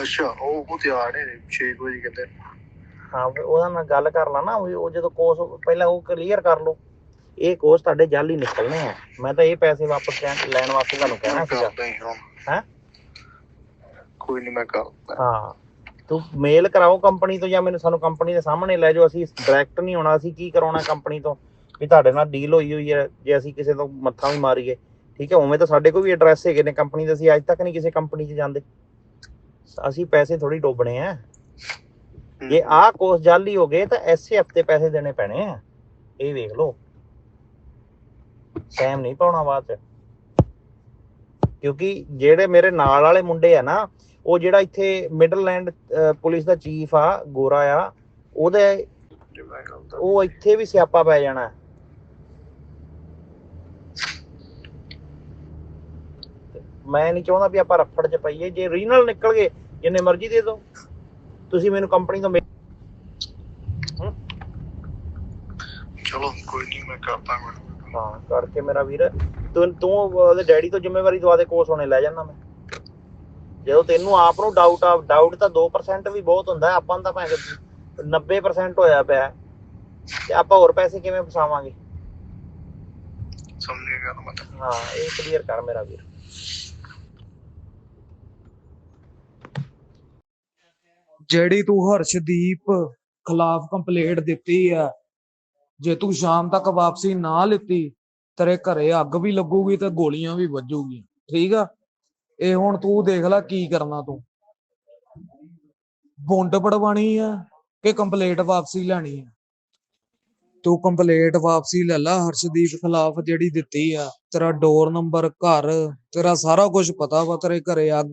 ਅੱਛਾ ਉਹ ਉਹ ਤਿਆਰ ਨੇ 6 ਵਜੇ ਕਹਿੰਦੇ। ਹਾਂ ਵੀ ਉਹਦਾ ਨਾਲ ਗੱਲ ਕਰ ਲਾ ਨਾ ਵੀ ਉਹ ਜਦੋਂ ਕੋਸ ਪਹਿਲਾਂ ਉਹ ਕਲੀਅਰ ਕਰ ਲਓ। ਇਹ ਕੋਸ ਤੁਹਾਡੇ ਜਲ ਹੀ ਨਿਕਲਣੇ ਆ। ਮੈਂ ਤਾਂ ਇਹ ਪੈਸੇ ਵਾਪਸ ਲੈਣ ਵਾਸਤੇ ਤੁਹਾਨੂੰ ਕਹਿਣਾ ਸੀਗਾ। ਕਰਦਾ ਹੀ ਹੁਣ ਹੈਂ? ਕੋਈ ਨਹੀਂ ਮੈਂ ਕਰਦਾ। ਹਾਂ। ਤੂੰ ਮੇਲ ਕਰਾਓ ਕੰਪਨੀ ਤੋਂ ਜਾਂ ਮੈਨੂੰ ਸਾਨੂੰ ਕੰਪਨੀ ਦੇ ਸਾਹਮਣੇ ਲੈ ਜਾਓ। ਅਸੀਂ ਡਾਇਰੈਕਟ ਨਹੀਂ ਹੋਣਾ ਅਸੀਂ ਕੀ ਕਰਾਉਣਾ ਕੰਪਨੀ ਤੋਂ? ਵੀ ਤੁਹਾਡੇ ਨਾਲ ਡੀਲ ਹੋਈ ਹੋਈ ਹੈ ਜੇ ਅਸੀਂ ਕਿਸੇ ਤੋਂ ਮੱਥਾ ਵੀ ਮਾਰੀਏ। ਠੀਕ ਹੈ ਉਵੇਂ ਤਾਂ ਸਾਡੇ ਕੋਲ ਵੀ ਐਡਰੈਸ ਹੈਗੇ ਨੇ ਕੰਪਨੀ ਦੇ। ਅਸੀਂ ਅੱਜ ਤੱਕ ਨਹੀਂ ਕਿਸੇ ਕੰਪਨੀ 'ਚ ਜਾਂਦੇ। ਅਸੀਂ ਪੈਸੇ ਥੋੜੀ ਡੋਬਣੇ ਆ। ਜੇ ਆਹ ਕੋਰਸ ਜਾਲੀ ਹੋ ਗਏ ਤਾਂ ਐਸੇ ਹਫ਼ਤੇ ਪੈਸੇ ਦੇਣੇ ਪੈਣੇ ਆ। ਇਹ ਵੇਖ ਲਓ। ਸੈਮ ਨਹੀਂ ਪਾਉਣਾ ਬਾਅਦ ਚ। ਕਿਉਂਕਿ ਜਿਹੜੇ ਮੇਰੇ ਨਾਲ ਵਾਲੇ ਮੁੰਡੇ ਆ ਨਾ, ਉਹ ਜਿਹੜਾ ਇੱਥੇ ਮਿਡਲਲੈਂਡ ਪੁਲਿਸ ਦਾ ਚੀਫ ਆ, ਗੋਰਾ ਆ, ਉਹਦੇ ਉਹ ਇੱਥੇ ਵੀ ਸਿਆਪਾ ਪੈ ਜਾਣਾ। ਮੈਂ ਨਹੀਂ ਚਾਹੁੰਦਾ ਵੀ ਆਪਾਂ ਰਫੜ ਚ ਪਈਏ। ਜੇ ਰੀਨਲ ਨਿਕਲ ਗਏ, ਜਿੰਨੇ ਮਰਜ਼ੀ ਦੇ ਦਿਓ। ਤੁਸੀਂ ਮੈਨੂੰ ਕੰਪਨੀ ਤੋਂ ਚਲੋ, ਕੋਈ ਨਹੀਂ, ਮੈਂ ਕਰਦਾ। ਕੋਈ ਹਾਂ ਕਰਕੇ ਮੇਰਾ ਵੀਰ ਤੂੰ ਤੂੰ ਉਹਦੇ ਡੈਡੀ ਤੋਂ ਜ਼ਿੰਮੇਵਾਰੀ ਦਵਾ ਦੇ ਕੋਸ ਹੋਣੇ ਲੈ ਜਾਣਾ ਮੈਂ। ਜਦੋਂ ਤੈਨੂੰ ਆਪ ਨੂੰ ਡਾਊਟ ਆ ਡਾਊਟ ਤਾਂ 2% ਵੀ ਬਹੁਤ ਹੁੰਦਾ ਆਪਾਂ ਨੂੰ ਤਾਂ ਭਾਵੇਂ 90% ਹੋਇਆ ਪਿਆ। ਤੇ ਆਪਾਂ ਹੋਰ ਪੈਸੇ ਕਿਵੇਂ ਫਸਾਵਾਂਗੇ? ਸਮਝ ਗਿਆ ਗੱਲ ਮੈਂ ਹਾਂ ਇਹ ਕਲੀਅਰ ਕਰ ਮੇਰਾ ਵੀਰ। ਜਿਹੜੀ ਤੂੰ ਹਰਸ਼ਦੀਪ ਖਿਲਾਫ ਕੰਪਲੇਂਟ ਦਿੱਤੀ ਆ ਜੇ ਤੂੰ ਸ਼ਾਮ ਤੱਕ ਵਾਪਸੀ ਨਾ ਲਿੱਤੀ, ਤੇਰੇ ਘਰੇ ਅੱਗ ਵੀ ਲੱਗੂਗੀ ਤੇ ਗੋਲੀਆਂ ਵੀ ਵੱਜੂਗੀ ਠੀਕ ਆ? ਇਹ ਹੁਣ ਤੂੰ ਦੇਖ ਲੈ ਕੀ ਕਰਨਾ ਤੂੰ। ਬੁੰਡ ਪੜਵਾਣੀ ਆ ਕਿ ਕੰਪਲੇਂਟ ਵਾਪਸੀ ਲੈਣੀ ਆ? ਤੂੰ ਕੰਪਲੇਂਟ ਵਾਪਸੀ ਲੈ ਲਾ, ਹਰਸ਼ਦੀਪ ਖਿਲਾਫ ਜਿਹੜੀ ਦਿੱਤੀ ਆ। ਤੇਰਾ ਡੋਰ ਨੰਬਰ ਘਰ, ਤੇਰਾ ਸਾਰਾ ਕੁਝ ਪਤਾ ਵਾ, ਤੇਰੇ ਘਰੇ ਅੱਗ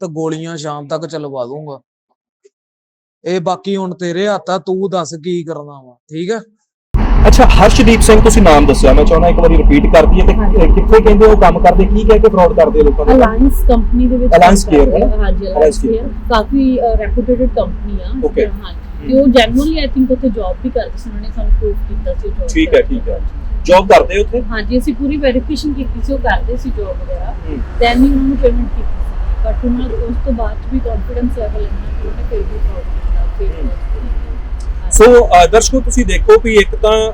ਤੇ ਗੋਲੀਆਂ ਸ਼ਾਮ ਤੱਕ ਚਲਵਾ ਦੂੰਗਾ। ਇਹ ਬਾਕੀ ਹੁਣ ਤੇਰੇ ਹੱਥ ਆ, ਤੂੰ ਦੱਸ ਕੀ ਕਰਨਾ ਵਾ। ਠੀਕ ਆ? ਅੱਛਾ ਹਰਸ਼ਦੀਪ ਸਿੰਘ ਤੁਸੀਂ ਨਾਮ ਦੱਸਿਆ। ਮੈਂ ਚਾਹੁੰਦਾ ਇੱਕ ਵਾਰੀ ਰਿਪੀਟ ਕਰ ਦਈਏ ਤੇ ਕਿੱਥੇ ਕਹਿੰਦੇ ਉਹ ਕੰਮ ਕਰਦੇ ਕੀ ਕਹਿ ਕੇ ਫਰਾਡ ਕਰਦੇ ਲੋਕਾਂ ਨੂੰ ਅਲਾਈਅੰਸ ਕੰਪਨੀ ਦੇ ਵਿੱਚ ਕਰਦੇ Care, ਆ। ਹਾਂਜੀ ਅਲਾਈਅੰਸ। ਕੇਅਰ ਕਾਫੀ ਰੈਪਿਊਟੇਡ ਕੰਪਨੀ ਆ। Okay. ਹਾਂਜੀ। ਤੇ ਉਹ ਜੈਨੂਅਲੀ ਆਈ ਥਿੰਕ ਉੱਥੇ ਜੌਬ ਵੀ ਕਰਦੇ ਸੀ। ਉਹਨਾਂ ਨੇ ਸਾਨੂੰ ਪ੍ਰੂਫ ਕੀਤਾ ਸੀ ਜੌਬ ਠੀਕ ਹੈ ਠੀਕ ਹੈ। ਜੌਬ ਕਰਦੇ ਉੱਥੇ? ਹਾਂਜੀ ਅਸੀਂ ਪੂਰੀ ਵੈਰੀਫਿਕੇਸ਼ਨ ਕੀਤੀ ਸੀ ਉਹ ਕਰਦੇ ਸੀ ਜੌਬ ਵਗੈਰਾ। ਹੂੰ। ਦੈਨ ਹੀ ਉਹਨਾਂ ਨੂੰ ਪੇਮੈਂਟ ਕੀਤੀ ਸੀ। ਬਟ ਉਹਨਾਂ ਨੂੰ ਉਸ ਤੋਂ ਬਾਅਦ ਵੀ ਕੌਨਫੀਡੈਂਸ ਲੈਵਲ ਇੰਨਾ ਕਿ ਉਹਨੇ ਫਿਰ ਵੀ ਫਰਾਡ ਕੀਤਾ ਫਿਰ ਸੋ ਦਰਸ਼ਕੋ, ਤੁਸੀਂ ਦੇਖੋ ਵੀ ਇੱਕ ਤਾਂ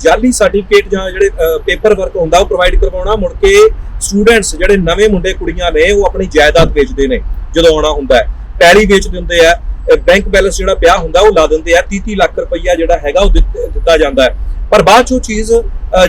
ਜਾਲੀ ਸਰਟੀਫਿਕੇਟ ਜਾਂ ਜਿਹੜੇ ਪੇਪਰ ਵਰਕ ਹੁੰਦਾ, ਉਹ ਪ੍ਰੋਵਾਈਡ ਕਰਵਾਉਣਾ, ਮੁੜ ਕੇ ਸਟੂਡੈਂਟਸ ਜਿਹੜੇ ਨਵੇਂ ਮੁੰਡੇ ਕੁੜੀਆਂ ਨੇ, ਉਹ ਆਪਣੀ ਜਾਇਦਾਦ ਵੇਚਦੇ ਨੇ, ਜਦੋਂ ਆਉਣਾ ਹੁੰਦਾ ਹੈ। ਪੈਲੀ ਵੇਚ ਦਿੰਦੇ ਆ ਬੈਂਕ ਬੈਲੈਂਸ ਜਿਹੜਾ ਪਿਆ ਹੁੰਦਾ, ਉਹ ਲਾ ਦਿੰਦੇ ਆ 30 ਲੱਖ ਰੁਪਈਆ ਜਿਹੜਾ ਹੈਗਾ, ਉਹ ਦਿੱਤ- ਦਿੱਤਾ ਜਾਂਦਾ ਹੈ। ਪਰ ਬਾਅਦ ਚ ਚੀਜ਼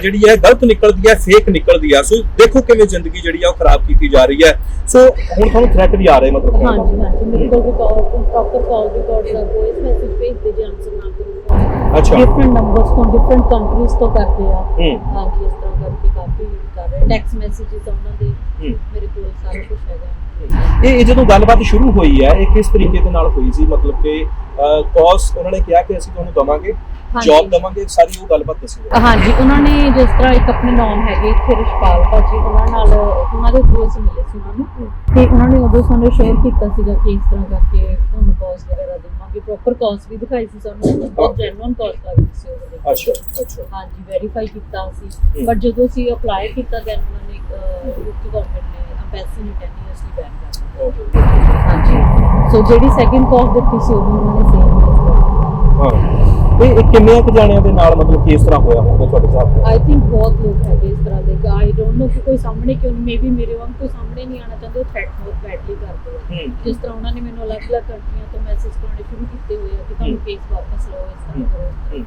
ਜਿਹੜੀ ਹੈ ਗਲਤ ਨਿਕਲਦੀ ਹੈ ਫੇਕ ਨਿਕਲਦੀ ਆ ਸੋ ਦੇਖੋ ਕਿਵੇਂ ਜ਼ਿੰਦਗੀ ਜਿਹੜੀ ਆ ਉਹ ਖਰਾਬ ਕੀਤੀ ਜਾ ਰਹੀ ਹੈ। ਸੋ ਹੁਣ ਤੁਹਾਨੂੰ ਥ੍ਰੈਟ ਵੀ ਆ ਰਹੇ ਮਤਲਬ। ਹਾਂਜੀ ਹਾਂਜੀ। ਮੇਰੇ ਕੋਲ ਪ੍ਰੋਪਰ ਕਾਲ ਰਿਕਾਰਡ ਦਾ ਵੌਇਸ ਮੈਸੇਜ ਭੇਜਦੇ ਜੇ ਆਨਸਰ ਨਾ ਕਰੋ ਅੱਛਾ। ਡਿਫਰੈਂਟ ਨੰਬਰਸ ਤੋਂ ਡਿਫਰੈਂਟ ਕੰਟਰੀਜ਼ ਤੋਂ ਕਰਦੇ ਆ। ਹੂੰ। ਹਾਂਜੀ ਇਸ ਤਰ੍ਹਾਂ ਕਰਕੇ ਕਾਫੀ ਕਰ ਰਹੇ। ਟੈਕਸ ਮੈਸੇजेस ਉਹਨਾਂ ਦੇ। ਹੂੰ। ਮੇਰੇ ਕੋਲ ਸਾਰਾ ਕੁਝ ਹੈਗਾ। ਇਹ ਜਦੋਂ ਗੱਲਬਾਤ ਸ਼ੁਰੂ ਹੋਈ ਹੈ ਇਹ ਕਿਸ ਤਰੀਕੇ ਦੇ ਨਾਲ ਹੋਈ ਸੀ? ਮਤਲਬ ਕਿ ਕਾਸ ਉਹਨਾਂ ਨੇ ਕਿਹਾ ਕਿ ਅਸੀਂ ਤੁਹਾਨੂੰ ਦਵਾਂਗੇ। ਜੌਬ ਦਵਾਂਗੇ ਸਾਰੀ ਉਹ ਗੱਲਬਾਤ ਦੱਸੀ। ਹਾਂਜੀ ਉਹਨਾਂ ਨੇ ਜਿਸ ਤਰ੍ਹਾਂ ਇੱਕ ਆਪਣੇ ਨਾਮ ਹੈਗੇ ਇੱਥੇ ਰਿਸ਼ਪਾਲ ਭਾਜੀ ਉਹਨਾਂ ਨਾਲ ਉਹਨਾਂ ਦੇ ਅਸੀਂ ਮਿਲੇ ਸੀ ਉਹਨਾਂ ਨੂੰ। ਤੇ ਉਹਨਾਂ ਨੇ ਉਦੋਂ ਸਾਨੂੰ ਸ਼ੇਅਰ ਕੀਤਾ ਸੀਗਾ ਕਿ ਇਸ ਤਰ੍ਹਾਂ ਕਰਕੇ ਤੁਹਾਨੂੰ ਕਾਸ ਵਗੈਰਾ ਦੇਵਾਂਗੇ। ਪ੍ਰੋਪਰ ਕਾਸ ਵੀ ਦਿਖਾਈ ਸੀ ਸਾਨੂੰ ਬਹੁਤ ਜੈਨੂਅਨ ਕਾਸ ਰਹੀ ਸੀ ਉਹਦੇ। ਅੱਛਾ ਅੱਛਾ। ਹਾਂਜੀ ਵੈਰੀਫਾਈ ਕੀਤਾ। ਸੀ। ਬਟ ਜਦੋਂ ਅਸੀਂ ਅਪਲਾਈ ਕੀਤਾ ਦੈਨ ਉਹਨਾਂ ਨੇ ਯੂਕੇ ਗਵਰਨਮੈਂਟ ਨੇ ਅੰਬੈਸੀ ਨੇ 10 ਇਅਰਸ ਲਈ ਬੈਨ ਕਰ ਦਿੱਤਾ। ਹਾਂਜੀ। ਸੋ ਜਿਹੜੀ ਸੈਕਿੰਡ ਕਾਸ ਦਿੱਤੀ ਸੀ ਉਹ ਵੀ ਉਹਨਾਂ ਨੇ ਸੇਮ ਹਾਂ ਇਹ ਇਹ ਕਿੰਨੇ ਕੁ ਜਾਣਿਆਂ ਦੇ ਨਾਲ ਮਤਲਬ ਕਿ ਇਸ ਤਰ੍ਹਾਂ ਹੋਇਆ ਹੋਊਗਾ ਤੁਹਾਡੇ ਸਾਹਮਣੇ ਆਈ ਥਿੰਕ ਬਹੁਤ ਲੋਕ ਹੈਗੇ ਇਸ ਤਰ੍ਹਾਂ ਦੇ। ਆਈ ਡੋਨਟ ਨੋ ਕਿ ਕੋਈ ਸਾਹਮਣੇ ਕਿਉਂ ਮੇਬੀ ਮੇਰੇ ਵਾਂਗ ਕੋਈ ਸਾਹਮਣੇ ਨਹੀਂ ਆਣਾ ਚਾਹੁੰਦੇ ਉਹ ਥ੍ਰੈਟ ਬਹੁਤ ਬੈਡਲੀ ਕਰਦੇ ਆ। ਹੂੰ। ਜਿਸ ਤਰ੍ਹਾਂ ਉਹਨਾਂ ਨੇ ਮੈਨੂੰ ਅਲੱਗ-ਅਲੱਗ ਕੰਟਰੀਆਂ ਤੋਂ ਮੈਸੇਜ ਕਰਨੇ ਸ਼ੁਰੂ ਕੀਤੇ ਹੋਏ ਆ ਕਿ ਤੁਹਾਨੂੰ ਹੂੰ। ਕੇਸ ਵਾਪਸ ਲਓ ਇਸ ਤਰ੍ਹਾਂ ਹੂੰ। ਕਰੋ। ਤਰ੍ਹਾਂ।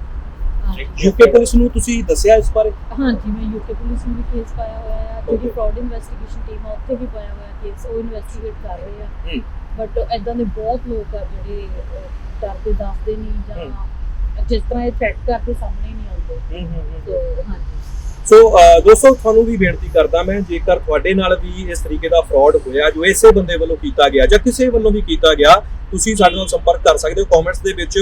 ਹਾਂਜੀ। ਯੂਕੇ ਪੁਲਿਸ ਨੂੰ ਤੁਸੀਂ ਦੱਸਿਆ ਇਸ ਬਾਰੇ? ਹਾਂਜੀ ਮੈਂ ਯੂਕੇ ਪੁਲਿਸ ਨੂੰ ਵੀ ਕੇਸ ਪਾਇਆ ਹੋਇਆ ਆ। ਜਿਹੜੀ Okay. ਫਰਾਡ ਇਨਵੈਸਟੀਗੇਸ਼ਨ ਟੀਮ ਆ ਉੱਥੇ ਵੀ ਪਾਇਆ ਹੋਇਆ ਕੇਸ ਉਹ ਇਨਵੈਸਟੀਗੇਟ ਕਰ ਰਹੇ ਆ। ਹੂੰ। ਬਟ ਐਦਾਂ ਦੇ ਬਹੁਤ ਲੋਕ ਆ ਜਿਹੜੇ ਅਹ, ਡਰਦੇ ਦੱਸਦੇ ਨਹੀਂ ਜਾਂ ਜਿਸ ਤਰ੍ਹਾਂ ਇਹ ਥ੍ਰੈਟ ਕਰਦੇ ਸਾਹਮਣੇ ਨਹੀਂ ਆਉਂਦੇ। ਹੂੰ ਹੂੰ ਸੋ ਹਾਂਜੀ। ਸੋ uh, ਦੋਸਤੋ, ਤੁਹਾਨੂੰ ਵੀ ਬੇਨਤੀ ਕਰਦਾ ਮੈਂ, ਜੇਕਰ ਤੁਹਾਡੇ ਨਾਲ ਵੀ ਇਸ ਤਰੀਕੇ ਦਾ ਫਰਾਡ ਹੋਇਆ, ਜੋ ਇਸੇ ਬੰਦੇ ਵੱਲੋਂ ਕੀਤਾ ਗਿਆ ਜਾਂ ਕਿਸੇ ਵੱਲੋਂ ਵੀ ਕੀਤਾ ਗਿਆ, ਤੁਸੀਂ ਸਾਡੇ ਨਾਲ ਸੰਪਰਕ ਕਰ ਸਕਦੇ ਹੋ ਕਮੈਂਟਸ ਦੇ ਵਿੱਚ।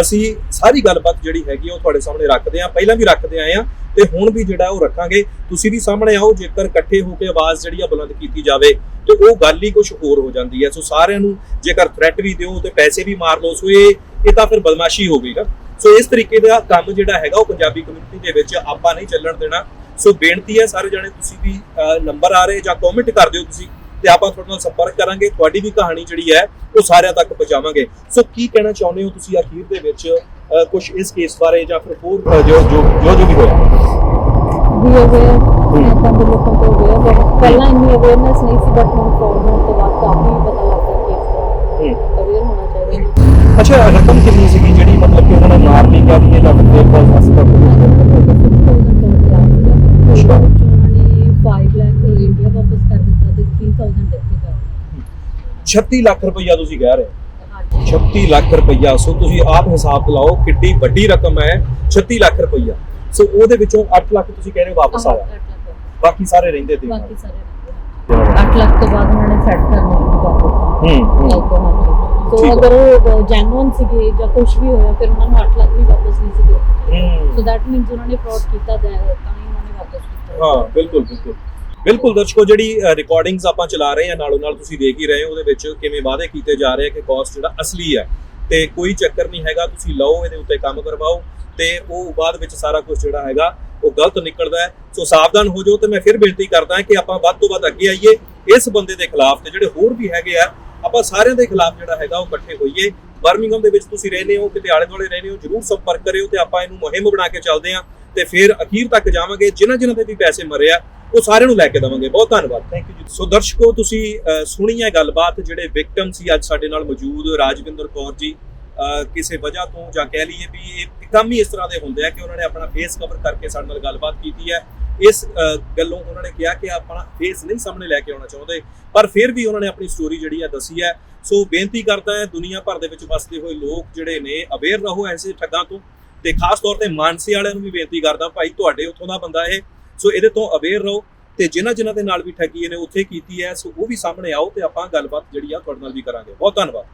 ਅਸੀਂ ਸਾਰੀ ਗੱਲਬਾਤ ਜਿਹੜੀ ਹੈਗੀ ਉਹ ਤੁਹਾਡੇ ਸਾਹਮਣੇ ਰੱਖਦੇ ਹਾਂ। ਪਹਿਲਾਂ ਵੀ ਰੱਖਦੇ ਆਏ ਹਾਂ ਤੇ ਹੁਣ ਵੀ ਜਿਹੜਾ ਉਹ ਰੱਖਾਂਗੇ। ਤੁਸੀਂ ਵੀ ਸਾਹਮਣੇ ਆਓ, ਜੇਕਰ ਇਕੱਠੇ ਹੋ ਕੇ ਆਵਾਜ਼ ਜਿਹੜੀ ਆ ਬੁਲੰਦ ਕੀਤੀ ਜਾਵੇ, ਤੇ ਉਹ ਗੱਲ ਹੀ ਕੁਝ ਹੋਰ ਹੋ ਜਾਂਦੀ ਹੈ। ਸੋ ਸਾਰਿਆਂ ਨੂੰ ਜੇਕਰ ਥ੍ਰੈਟ ਵੀ ਦਿਓ ਤੇ ਪੈਸੇ ਵੀ ਮਾਰ ਲਓ, ਸੋ ਇਹ ਇਹ ਤਾਂ ਫਿਰ ਬਦਮਾਸ਼ੀ ਹੋ ਗਈ ਨਾ। ਸੋ ਇਸ ਤਰੀਕੇ ਦਾ ਕੰਮ ਜਿਹੜਾ ਹੈਗਾ ਉਹ ਪੰਜਾਬੀ ਕਮਿਊਨਿਟੀ ਦੇ ਵਿੱਚ ਆਪਾਂ ਨਹੀਂ ਚੱਲਣ ਦੇਣਾ। ਸੋ ਬੇਨਤੀ ਹੈ ਸਾਰੇ ਜਣੇ ਤੁਸੀਂ ਵੀ ਨੰਬਰ ਆ ਰਹੇ ਜਾਂ ਕਮੈਂਟ ਕਰ ਦਿਓ ਤੁਸੀਂ ਤੇ ਆਪਾਂ ਤੁਹਾਡੇ ਨਾਲ ਸੰਪਰਕ ਕਰਾਂਗੇ। ਤੁਹਾਡੀ ਵੀ ਕਹਾਣੀ ਜਿਹੜੀ ਹੈ ਉਹ ਸਾਰਿਆਂ ਤੱਕ ਪਹੁੰਚਾਵਾਂਗੇ। ਸੋ ਕੀ ਕਹਿਣਾ ਚਾਹੁੰਦੇ ਹੋ ਤੁਸੀਂ ਅਖੀਰ ਦੇ ਵਿੱਚ ਕੁਝ ਇਸ ਕੇਸ ਬਾਰੇ ਜਾਂ ਫਿਰ ਹੋਰ ਜੋ ਜੋ ਜੋ ਜੋ ਵੀ ਹੋਇਆ? ਵੀ ਅਵੇਅਰ ਇਦਾਂ ਦੇ ਲੋਕਾਂ ਤੋਂ ਅਵੇਅਰ ਪਹਿਲਾਂ ਇੰਨੀ ਅਵੇਅਰਨੈਸ ਨਹੀਂ ਸੀ ਬਟ ਹੁਣ ਹੋਣ ਤੋਂ ਬਾਅਦ ਕਾਫੀ ਪਤਾ ਲੱਗਦਾ ਕਿ ਅਵੇਅਰ ਹੋਣਾ ਚਾਹੀਦਾ। ਅੱਛਾ ਰਕਮ ਕਿੰਨੀ ਸੀਗੀ ਜਿਹੜੀ ਕਿ ਉਹਨਾਂ ਨੇ ਮਾਰ ਲਈ ਗਿਆ ਵੀ ਜਾਂ ਫਿਰ ਦੇ ਪਾਸ ਹਸਪਤਾਲ ਅੱਛਾ ਉਹਨਾਂ ਨੇ 5 ਲੱਖ ਇੰਡੀਆ ਵਾਪਸ ਕਰ ਦਿੱਤਾ ਤੇ 3000 ਇੱਥੇ ਕਰ 36 ਲੱਖ ਰੁਪਈਆ ਤੁਸੀਂ ਕਹਿ ਰਹੇ। ਹੋ ਹਾਂਜੀ 36 ਲੱਖ ਰੁਪਈਆ। ਸੋ ਤੁਸੀਂ ਆਪ ਹਿਸਾਬ ਲਾਓ ਕਿੱਡੀ ਵੱਡੀ ਰਕਮ ਹੈ। 36 ਲੱਖ ਰੁਪਈਆ। ਸੋ ਉਹਦੇ ਵਿੱਚੋਂ 8 ਲੱਖ ਤੁਸੀਂ ਕਹਿ ਰਹੇ ਹੋ ਵਾਪਸ ਆਇਆ ਬਾਕੀ ਸਾਰੇ ਰਹਿੰਦੇ ਤੇ ਬਾਕੀ ਸਾਰੇ ਰਹਿੰਦੇ ਆ। 8 ਲੱਖ ਤੋਂ ਬਾਅਦ ਉਹਨਾਂ ਨੇ ਸੈੱਟ ਕਰਨਾ ਹੂੰ ਹਾਂਜੀ ਸੋ ਠੀਕ ਆ। ਅਗਰ ਉਹ ਜੈਨੂਅਨ ਸੀਗੇ ਜਾਂ ਕੁਝ ਵੀ ਹੋਇਆ ਫਿਰ ਉਹਨਾਂ ਨੂੰ 8 ਲੱਖ ਵੀ ਵਾਪਸ ਨਹੀਂ ਸੀ ਦੇਣੇ ਸੋ ਦੈਟ ਮੀਨਸ ਉਹਨਾਂ ਨੇ ਫਰਾਡ ਕੀਤਾ ਤਾਂ ਹੈ, ਤਾਂ ਹੀ ਉਹਨਾਂ ਨੇ ਵਾਪਸ ਕੀਤਾ ਹਾਂ। ਬਿਲਕੁਲ ਬਿਲਕੁਲ। ਬਿਲਕੁਲ ਦਰਸ਼ਕੋ ਜਿਹੜੀ ਰਿਕਾਰਡਿੰਗਸ ਆਪਾਂ ਚਲਾ ਰਹੇ ਹਾਂ ਨਾਲੋਂ ਨਾਲ ਤੁਸੀਂ ਦੇਖ ਹੀ ਰਹੇ ਹੋ ਉਹਦੇ ਵਿੱਚ ਕਿਵੇਂ ਵਾਅਦੇ ਕੀਤੇ ਜਾ ਰਹੇ ਆ ਕਿ ਕਾਸਟ ਜਿਹੜਾ ਅਸਲੀ ਹੈ ਤੇ ਕੋਈ ਚੱਕਰ ਨਹੀਂ ਹੈਗਾ ਤੁਸੀਂ ਲਓ ਇਹਦੇ ਉੱਤੇ ਕੰਮ ਕਰਵਾਓ ਤੇ ਉਹ ਬਾਅਦ ਵਿੱਚ ਸਾਰਾ ਕੁਝ ਜਿਹੜਾ ਹੈਗਾ ਉਹ ਗਲਤ ਨਿਕਲਦਾ ਹੈ। ਸੋ ਸਾਵਧਾਨ ਹੋ ਜਾਓ ਤੇ ਮੈਂ ਫਿਰ ਬੇਨਤੀ ਕਰਦਾ ਕਿ ਆਪਾਂ ਵੱਧ ਤੋਂ ਵੱਧ ਅੱਗੇ ਆਈਏ ਇਸ ਬੰਦੇ ਦੇ ਖਿਲਾਫ ਤੇ ਜਿਹੜੇ ਹੋਰ ਵੀ ਹੈਗੇ ਆ ਆਪਾਂ ਸਾਰਿਆਂ ਦੇ ਖਿਲਾਫ ਜਿਹੜਾ ਹੈਗਾ ਉਹ ਇਕੱਠੇ ਹੋਈਏ। ਬਰਮਿੰਗਮ ਦੇ ਵਿੱਚ ਤੁਸੀਂ ਰਹਿੰਦੇ ਹੋ ਕਿਤੇ ਆਲੇ ਦੁਆਲੇ ਰਹਿੰਦੇ ਹੋ ਜਰੂਰ ਸੰਪਰਕ ਕਰਿਓ ਤੇ ਆਪਾਂ ਇਹਨੂੰ ਮੁਹਿੰਮ ਬਣਾ ਕੇ ਚੱਲਦੇ ਹਾਂ ਤੇ ਫਿਰ ਅਖੀਰ ਤੱਕ ਜਾਵਾਂਗੇ। ਜਿਨ੍ਹਾਂ ਜਿਨ੍ਹਾਂ ਦੇ ਵੀ ਪੈਸੇ ਮਰੇ ਆ ਉਹ ਸਾਰਿਆਂ ਨੂੰ ਲੈ ਕੇ ਦਵਾਂਗੇ। ਬਹੁਤ ਧੰਨਵਾਦ। ਥੈਂਕ ਯੂ ਜੀ। ਸੋ ਦਰਸ਼ਕੋ ਤੁਸੀਂ ਸੁਣੀ ਹੈ ਗੱਲਬਾਤ ਜਿਹੜੇ ਵਿਕਟਮ ਸੀ ਅੱਜ ਸਾਡੇ ਨਾਲ ਮੌਜੂਦ ਰਾਜਵਿੰਦਰ ਕੌਰ ਜੀ। ਕਿਸੇ ਵਜ੍ਹਾ ਤੋਂ ਜਾਂ ਕਹਿ ਲਈਏ ਵੀ ਇਹ ਕੰਮ ਹੀ ਇਸ ਤਰ੍ਹਾਂ ਦੇ ਹੁੰਦੇ ਆ ਕਿ ਉਹਨਾਂ ਨੇ ਆਪਣਾ ਫੇਸ ਕਵਰ ਕਰਕੇ ਸਾਡੇ ਨਾਲ ਗੱਲਬਾਤ ਕੀਤੀ ਹੈ। ਇਸ ਗੱਲੋਂ ਉਹਨਾਂ ਨੇ ਕਿਹਾ ਕਿ ਆਪਾਂ ਫੇਸ ਨਹੀਂ ਸਾਹਮਣੇ ਲੈ ਕੇ ਆਉਣਾ ਚਾਹੁੰਦੇ, ਪਰ ਫਿਰ ਵੀ ਉਹਨਾਂ ਨੇ ਆਪਣੀ ਸਟੋਰੀ ਜਿਹੜੀ ਹੈ ਦੱਸੀ ਹੈ। ਸੋ ਬੇਨਤੀ ਕਰਦਾ ਹੈ, ਦੁਨੀਆ ਭਰ ਦੇ ਵਿੱਚ ਵਸਦੇ ਹੋਏ ਲੋਕ ਜਿਹੜੇ ਨੇ ਅਵੇਅਰ ਰਹੋ ਐਸੇ ਠੱਗਾਂ ਤੋਂ ਤੇ ਖਾਸ ਤੌਰ ਤੇ ਮਾਨਸੀ ਵਾਲਿਆਂ ਨੂੰ ਵੀ ਬੇਨਤੀ ਕਰਦਾ, ਭਾਈ ਤੁਹਾਡੇ ਉੱਥੋਂ ਦਾ ਬੰਦਾ ਇਹ। ਸੋ ਇਹਦੇ ਤੋਂ ਅਵੇਅਰ ਰਹੋ ਤੇ ਜਿਨ੍ਹਾਂ ਜਿਨ੍ਹਾਂ ਦੇ ਨਾਲ ਵੀ ਠੱਗੀ ਇਹਨੇ ਉੱਥੇ ਕੀਤੀ ਹੈ, ਸੋ ਉਹ ਵੀ ਸਾਹਮਣੇ ਆਓ ਤੇ ਆਪਾਂ ਗੱਲਬਾਤ ਜਿਹੜੀ ਆ ਤੁਹਾਡੇ ਨਾਲ ਵੀ ਕਰਾਂਗੇ। ਬਹੁਤ ਧੰਨਵਾਦ।